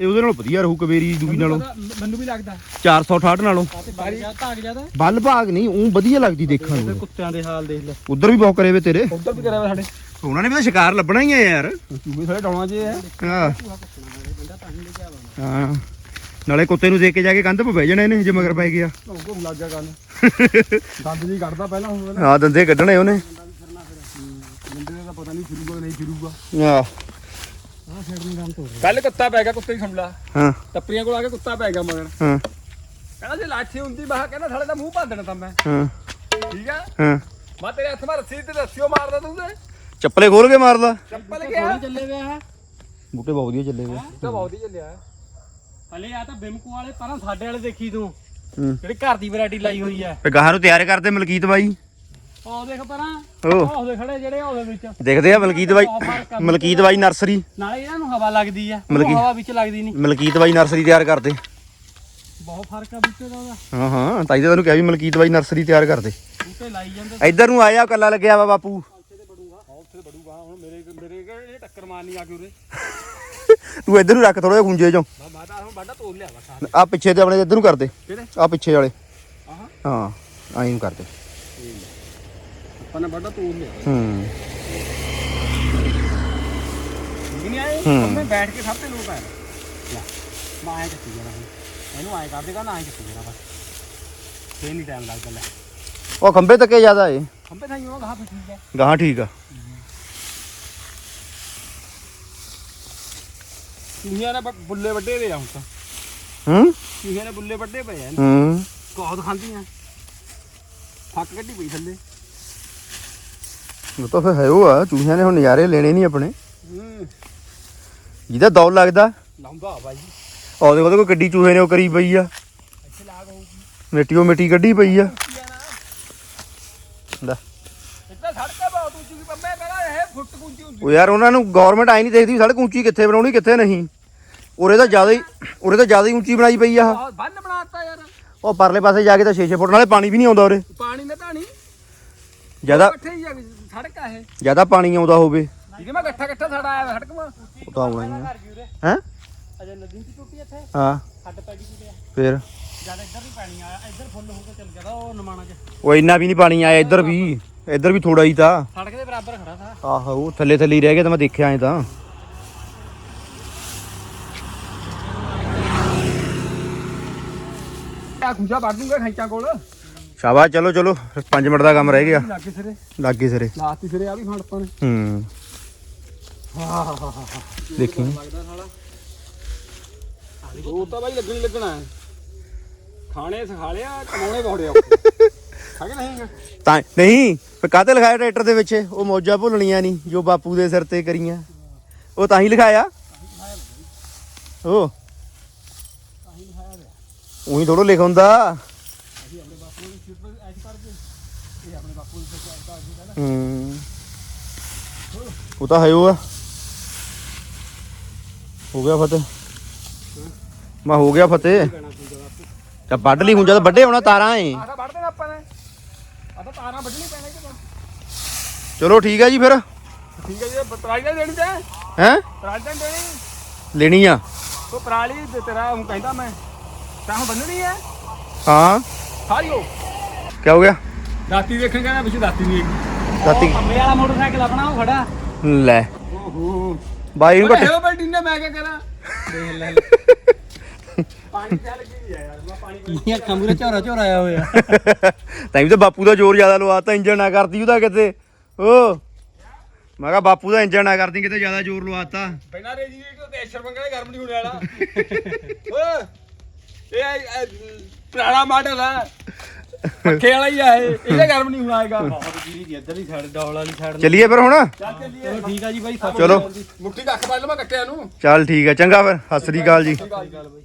ਇਹ ਉਹਦੇ ਨਾਲ ਵਧੀਆ ਰਹੂ ਕਵੇਰੀ ਦੂਜੀ ਨਾਲੋਂ। ਮੈਨੂੰ ਵੀ ਲੱਗਦਾ। 468 ਨਾਲੋਂ। ਬੱਲ ਭਾਗ ਨਹੀਂ ਉਹ ਵਧੀਆ ਲੱਗਦੀ ਦੇਖਣ ਨੂੰ। ਕੁੱਤਿਆਂ ਦੇ ਹਾਲ ਦੇਖ ਲੈ। ਉਧਰ ਵੀ ਬਹੁਤ ਕਰੇ ਵੇ ਤੇਰੇ। ਉੱਧਰ ਵੀ ਕਰਿਆ ਵਾ ਸਾਡੇ। ਉਹਨਾਂ ਨੇ ਵੀ ਤਾਂ ਸ਼ਿਕਾਰ ਲੱਭਣਾ ਹੀ ਆ ਯਾਰ। ਚੂਹੇ ਸਾਡੇ ਡਾਉਣਾ ਜੇ ਹੈ ਹਾਂ। ਹਾਂ। ਨਾਲੇ ਕੁੱਤੇ ਨੂੰ ਦੇਖ ਕੇ ਜਾ ਕੇ ਕੰਧ 'ਤੇ ਬਹਿ ਜਾਣਾ ਇਹਨੇ ਜੇ ਮਗਰ ਪੈ ਗਿਆ। ਉਹ ਕੋ ਲੱਗ ਗਿਆ ਕੰਨ ਦੰਦ ਜੀ ਕੱਢਦਾ ਪਹਿਲਾਂ ਹੁਣ ਹਾਂ ਦੰਦੇ ਕੱਢਣੇ ਉਹਨੇ। ਮੁੰਡੇ ਦਾ ਪਤਾ ਨਹੀਂ ਫਿਰੂਗਾ ਨਹੀਂ ਫਿਰੂਗਾ ਹਾਂ। ਆਹ ਸਾਈਡ ਨੂੰ ਕੰਮ ਤੋੜ ਕੱਲ ਕੁੱਤਾ ਪੈ ਗਿਆ ਕੁੱਤੇ ਦੀ ਸੁਣ ਹਾਂ। ਟੱਪਰੀਆਂ ਕੋਲ ਆ ਕੇ ਕੁੱਤਾ ਪੈ ਗਿਆ ਮਗਰ। ਹਾਂ। ਕਹਿੰਦਾ ਜੇ ਲਾਠੀ ਹੁੰਦੀ ਬਾਹ ਕਹਿੰਦਾ ਸਾਲੇ ਦਾ ਮੂੰਹ ਭੰਨ ਦੇਣਾ ਤਾਂ ਮੈਂ। ਹਾਂ। ਠੀਕ ਆ? ਹਾਂ। ਮੈਂ ਤੇਰੇ ਹੱਥ ਮਾਰ ਰੱਸੀ ਤੇ ਰੱਸੀਓ ਮਾਰਦਾ ਤੂੰ ਤੇ। ਚੱਪਲੇ ਖੋਲ ਕੇ ਮਾਰਦਾ। ਚੱਪਲ ਗਿਆ ਥੋੜੀ ਚੱਲੇ ਵੇ ਆ। ਬੂਟੇ ਬਹੁਤ ਵਧੀਆ ਚੱਲੇ ਵੇ ਤਾਂ ਬਹੁਤ ਹੀ ਚੱਲਿਆ। ਹਲੇ ਆ ਤਾਂ ਬਿਮਕੂ ਵਾਲੇ ਪਰਾਂ ਸਾਡੇ ਵਾਲੇ ਦੇਖੀ ਤੂੰ। ਹੂੰ। ਜਿਹੜੀ ਘਰ ਦੀ ਵੈਰਾਈਟੀ ਲਾਈ ਹੋਈ ਐ ਤੇ ਗਾਹਾਂ ਨੂੰ ਤਿਆਰ ਕਰਦੇ ਮਲਕੀਤ ਬਾਈ। ਉਹ ਦੇਖ ਪਰਾਂ। ਉਹ ਉਹ ਦੇ ਖੜੇ ਜਿਹੜੇ ਉਹਦੇ ਵਿੱਚ। ਦੇਖਦੇ ਆ ਮਲਕੀਤ ਬਾਈ। ਮਲਕੀਤ ਬਾਈ ਨਰਸਰੀ। ਨਾਲੇ ਇਹਨਾਂ ਨੂੰ ਹਵਾ ਲੱਗਦੀ ਆ। ਉਹ ਹਵਾ ਵਿੱਚ ਲੱਗਦੀ ਨਹੀਂ। ਮਲਕੀਤ ਬਾਈ ਨਰਸਰੀ ਤਿਆਰ ਕਰਦੇ। ਬਹੁਤ ਫ਼ਰਕ ਆ ਬੂਟੇ ਦਾ ਉਹਦਾ। ਹਾਂ ਹਾਂ। ਤਾਈ ਤਾਂ ਤੈਨੂੰ ਕਿਹਾ ਵੀ ਮਲਕੀਤ ਬਾਈ ਨਰਸਰੀ ਤਿਆਰ ਕਰਦੇ। ਬੂਟੇ ਲਾਈ ਜਾਂਦੇ। ਇੱਧਰ ਨੂੰ ਆਇਆ ਕੱਲਾ ਲੱਗਿਆ ਵਾ ਬਾਪੂ। ਬੜੂਗਾ ਹੁਣ ਮੇਰੇ ਮੇਰੇ ਇਹ ਟੱਕਰ ਮਾਰਨੀ ਆ ਕੇ ਉਰੇ। ਤੂੰ ਇੱਧਰ ਨੂੰ ਰੱਖ ਥੋੜਾ ਜਿਹਾ ਖੁੰਝੇ ਚੋਂ। ਮੈਂ ਮਾਤਾ ਹੁਣ ਬਾਡਾ ਤੋੜ ਲਿਆ ਵਾ ਆ ਪਿੱਛੇ ਤੇ ਆਪਣੇ ਇੱਧਰ ਨੂੰ ਕਰਦੇ ਕਿਹੜੇ ਆ ਪਿੱਛੇ ਵਾਲੇ। ਆਹਾਂ। ਹਾਂ ਆਈ ਨੂੰ ਕਰਦੇ ਆਪਾਂ ਨੇ ਬਾਡਾ ਤੋੜ ਲਿਆ। ਹੂੰ। ਠੀਕ ਨਹੀਂ ਆਏ। ਮੈਂ ਬੈਠ ਕੇ ਸਭ ਤੇ ਲੋਕ ਆਏ। ਲੈ ਮੈਂ ਆਏ ਕਿੱਥੇ ਜਾਣਾ ਹੁਣ। ਇਹਨੂੰ ਆਏ ਕਰ ਦੇਗਾ ਨਾ ਆਏ ਕਿੱਥੇ ਜਾਣਾ ਬਸ। ਫੇਰ ਨਹੀਂ ਟਾਈਮ ਲੱਗਦਾ ਲੈ। ਉਹ ਖੰਬੇ ਤੱਕੇ ਜ਼ਿਆਦਾ ਏ। ਖੰਬੇ ਥਾਈ ਉਹ ਗਾਹ ਠੀਕ ਹੈ ਗਾਹਾਂ ਠੀਕ ਆ। ਦੁਨੀਆ ਨੇ ਬ- ਬੁੱਲੇ ਵੱਡੇ ਦੇ ਆ ਹੁਣ ਤਾਂ। ਹੂੰ? ਚੂਹੇ ਨੇ ਬੁੱਲੇ ਵੱਡੇ ਪਏ ਆ। ਹੂੰ। ਬਹੁਤ ਖਾਂਦੀਆਂ। ਫੱਕ ਕੱਢੀ ਪਈ ਥੱਲੇ। ਉਹ ਤਾਂ ਫਿਰ ਹੈ ਉਹ ਆ ਚੂਹਿਆਂ ਨੇ ਹੁਣ ਨਜ਼ਾਰੇ ਲੈਣੇ ਨਹੀਂ ਆਪਣੇ। ਹੂੰ। ਜਿਹਦਾ ਦੌੜ ਲੱਗਦਾ। ਲੰਬਾ ਬਾਈ। ਉਹਦੇ ਕੋਲ ਕੋਈ ਗੱਡੀ ਚੂਹੇ ਨੇ ਉਹ ਕਰੀ ਪਈ ਆ। ਇੱਥੇ ਲਾਗ ਹੋਊਗੀ ਮਿੱਟੀਓ ਮਿੱਟੀ ਕੱਢੀ ਪਈ ਆ ਕੀ ਆ ਨਾ ਲੈ ਇੱਥੇ ਸੜਕਾਂ ਬਹੁਤ ਉੱਚੀ ਸੀ ਪੰਮੇ ਪਹਿਲਾਂ ਹੁੰਦੀ ਉਹ ਯਾਰ ਉਹਨਾਂ ਨੂੰ ਗਵਰਨਮੈਂਟ ਆਈ ਨਹੀਂ ਦੇਖਦੀ ਸੜਕ ਉੱਚੀ ਕਿੱਥੇ ਬਣਾਉਣੀ ਕਿੱਥੇ ਨਹੀਂ। ਉਰੇ ਤਾਂ ਜ਼ਿਆਦਾ ਹੀ ਉਰੇ ਤਾਂ ਜ਼ਿਆਦਾ ਹੀ ਉੱਚੀ ਬਣਾਈ ਪਈ ਆ। ਬੰਨ ਬਣਾਤਾ ਯਾਰ। ਉਹ ਪਰਲੇ ਪਾਸੇ ਜਾ ਕੇ ਤਾਂ 6-6 ਫੁੱਟ ਨਾਲੇ ਪਾਣੀ ਵੀ ਨਹੀਂ ਆਉਂਦਾ ਉਰੇ। ਪਾਣੀ ਨੇ ਧਾਣੀ ਜ਼ਿਆਦਾ ਇਕੱਠੇ ਹੀ ਆ ਸੜਕ ਆ ਇਹ। ਜ਼ਿਆਦਾ ਪਾਣੀ ਆਉਂਦਾ ਹੋਵੇ। ਜਿਹਦੇ ਮੈਂ ਇਕੱਠਾ ਇਕੱਠਾ ਸੜਾ ਆਇਆ ਸੜਕ ਮਾ ਉਹ ਤਾਂ ਆਉਣਾ ਹੀ ਆ। ਅਜੇ ਨਦੀ ਦੀ ਟੁੱਟੀ ਇੱਥੇ। ਹਾਂ। ਹੱਡ ਪੈ ਗਈ ਕਿਤੇ ਫੇਰ? ਜਦ ਇੱਧਰ ਵੀ ਪਾਣੀ ਆਇਆ ਇੱਧਰ ਫੁੱਲ ਹੋ ਕੇ ਚੱਲ ਗਿਆ ਤਾ ਉਹ ਨਮਾਣਾ ਚ ਉਹ ਇੰਨਾ ਵੀ ਨਹੀਂ ਪਾਣੀ ਆਇਆ ਇੱਧਰ ਵੀ। ਇੱਧਰ ਵੀ ਥੋੜਾ ਹੀ ਤਾਂ ਸੜਕ ਦੇ ਬਰਾਬਰ ਖੜਾ ਥਾ ਆਹੋ ਉਹ ਥੱਲੇ ਥੱਲੇ ਹੀ ਰਹਿ ਗਿਆ ਤਾਂ ਮੈਂ ਦੇਖਿਆ ਐ ਤਾਂ ਆ ਖੁੰਝਾ ਵੱਢ ਦੂੰਗਾ ਖੈਂਚਾਂ ਕੋਲ ਸ਼ਾਬਾਸ਼ ਚਲੋ ਚਲੋ 5 ਮਿੰਟ ਦਾ ਕੰਮ ਰਹਿ ਗਿਆ ਲੱਗੇ ਸਿਰੇ ਲੱਗੇ ਸਿਰੇ ਲਾਤੀ ਸਿਰੇ ਆ ਵੀ ਫੜ ਆਪਾਂ ਨੇ ਹੂੰ ਹਾਂ ਹਾਂ ਹਾਂ ਹਾਂ ਦੇਖੀ ਲੱਗਦਾ ਸਾਲਾ ਉਹ ਤਾਂ ਬਾਈ ਲੱਗਣੀ ਲੱਗਣਾ ਹੈ ਖਾਣੇ ਸਿਖਾ ਲਿਆ ਕਮਾਉਣੇ ਬਹੁੜੇ ਔਖੇ ਖਾ ਕੇ ਨਹੀਂ ਤਾਂ ਨਹੀਂ ਫਿਰ ਕਾਹਤੇ ਲਿਖਾਇਆ ਟਰੈਕਟਰ ਦੇ ਵਿੱਚ? ਉਹ ਮੌਜਾਂ ਭੁੱਲਣੀਆਂ ਨਹੀਂ, ਜੋ ਬਾਪੂ ਦੇ ਸਿਰ ਤੇ ਕਰੀਆਂ। ਉਹ ਤਾਂ ਹੀ ਲਿਖਾਇਆ? ਉਹ। ਉਹੀ ਥੋੜੋ ਲਿਖ ਹੁੰਦਾ। ਹੂੰ। ਉਹ ਤਾਂ ਹੈ ਆ ਹੋ ਗਿਆ ਫਤਿਹ। ਮੈਂ ਹੋ ਗਿਆ ਫਤਿਹ। ਤਾਂ ਵੱਢ ਲਈ ਹੁਣ, ਜਦ ਵੱਡੇ ਹੋਣਾ ਤਾਰਾਂ ਏ ਆਹ ਤਾਂ ਵੱਢ ਦੇਣਾ ਆਪਾਂ ਨੇ ਆਹ ਤਾਂ ਤਾਰਾਂ ਵੱਢਣੀ ਪੈਣਾ ਕਿ ਚਲੋ ਠੀਕ ਹੈ ਜੀ ਫਿਰ। ਠੀਕ ਹੈ ਜੀ ਪਰਾਲੀ ਦਾ ਦੇਣੀ ਤੇ? ਹੈਂ? ਪਰਾਲੀ ਤਾਂ ਦੇਣੀ। ਲੈਣੀ ਆ। ਉਹ ਪਰਾਲੀ ਤੇ ਤੇਰਾ ਹੁਣ ਕਹਿੰਦਾ ਮੈਂ। ਤਾਂ ਹੁਣ ਬੰਨਣੀ ਹੈ ਹਾਂ। ਸਾਰੀ ਉਹ ਕੀ ਹੋ ਗਿਆ? ਦਾਤੀ ਦੇਖਣ ਕਹਿੰਦਾ ਪਿੱਛੇ ਦਾਤੀ ਨਹੀਂ ਹੈਗੀ ਰਾਤੀ ਅੰਮੇ ਵਾਲਾ ਮੋਟਰਸਾਈਕਲ ਆਪਣਾ ਉਹ ਖੜਾ। ਲੈ। ਓਹੋ। ਬਾਈ ਨੂੰ ਘੱਟ ਉਹ ਬੈਠੀ ਨੇ ਮੈਂ ਕੀ ਕਰਾਂ? ਦੇਖ ਲੈ। ਪਾਣੀ ਚੱਲ ਗਈ ਯਾਰ ਮੈਂ ਪਾਣੀ ਇਹ ਅੱਖਾਂ ਮੂਰੇ ਝੋਰਾ ਝੋਰਾ ਆਇਆ ਹੋਇਆ। ਤਾਂ ਵੀ ਤਾਂ ਬਾਪੂ ਦਾ ਜ਼ੋਰ ਜ਼ਿਆਦਾ ਲਵਾਤਾ ਇੰਜਣ ਨਾ ਕਰਦੀ ਉਹਦਾ ਕਿਤੇ। ਓ। ਮੈਂ ਕਿਹਾ ਬਾਪੂ ਦਾ ਇੰਜਣ ਨਾ ਕਰਦੀ ਕਿਤੇ ਜ਼ਿਆਦਾ ਜ਼ੋਰ ਲਵਾਤਾ। ਬਿਨਾਂ ਰੇਜੀਨੇਟਰ ਤੇ ਐਸ਼ਰ ਮੰਗਣਾ ਗਰਮ ਨਹੀਂ ਹੋਣੇ ਵਾਲਾ। ਓਏ ਇਹ ਇਹ ਪੁਰਾਣਾ ਮਾਡਲ ਆ। ਪੱਖੇ ਵਾਲਾ ਹੀ ਆ ਇਹ ਇਹਦਾ ਗਰਮ ਨਹੀਂ ਹੋਣਾ ਹੈਗਾ। ਜੀ ਇੱਧਰ ਹੀ ਸਾਈਡ ਡੌਲ ਵਾਲੀ ਸਾਈਡ ਚੱਲੀਏ ਫਿਰ ਹੁਣ? ਚੱਲ ਚੱਲੀਏ। ਚਲੋ ਠੀਕ ਆ ਜੀ ਬਾਈ ਚਲੋ। ਮੁੱਠੀ ਰੱਖ ਪਾ ਲਵਾਂ ਕੱਟਿਆ ਨੂੰ। ਚੱਲ ਠੀਕ ਹੈ ਚੰਗਾ ਫਿਰ ਸਤਿ ਸ੍ਰੀ ਅਕਾਲ ਜੀ। ਗੱਲ ਬਾਈ।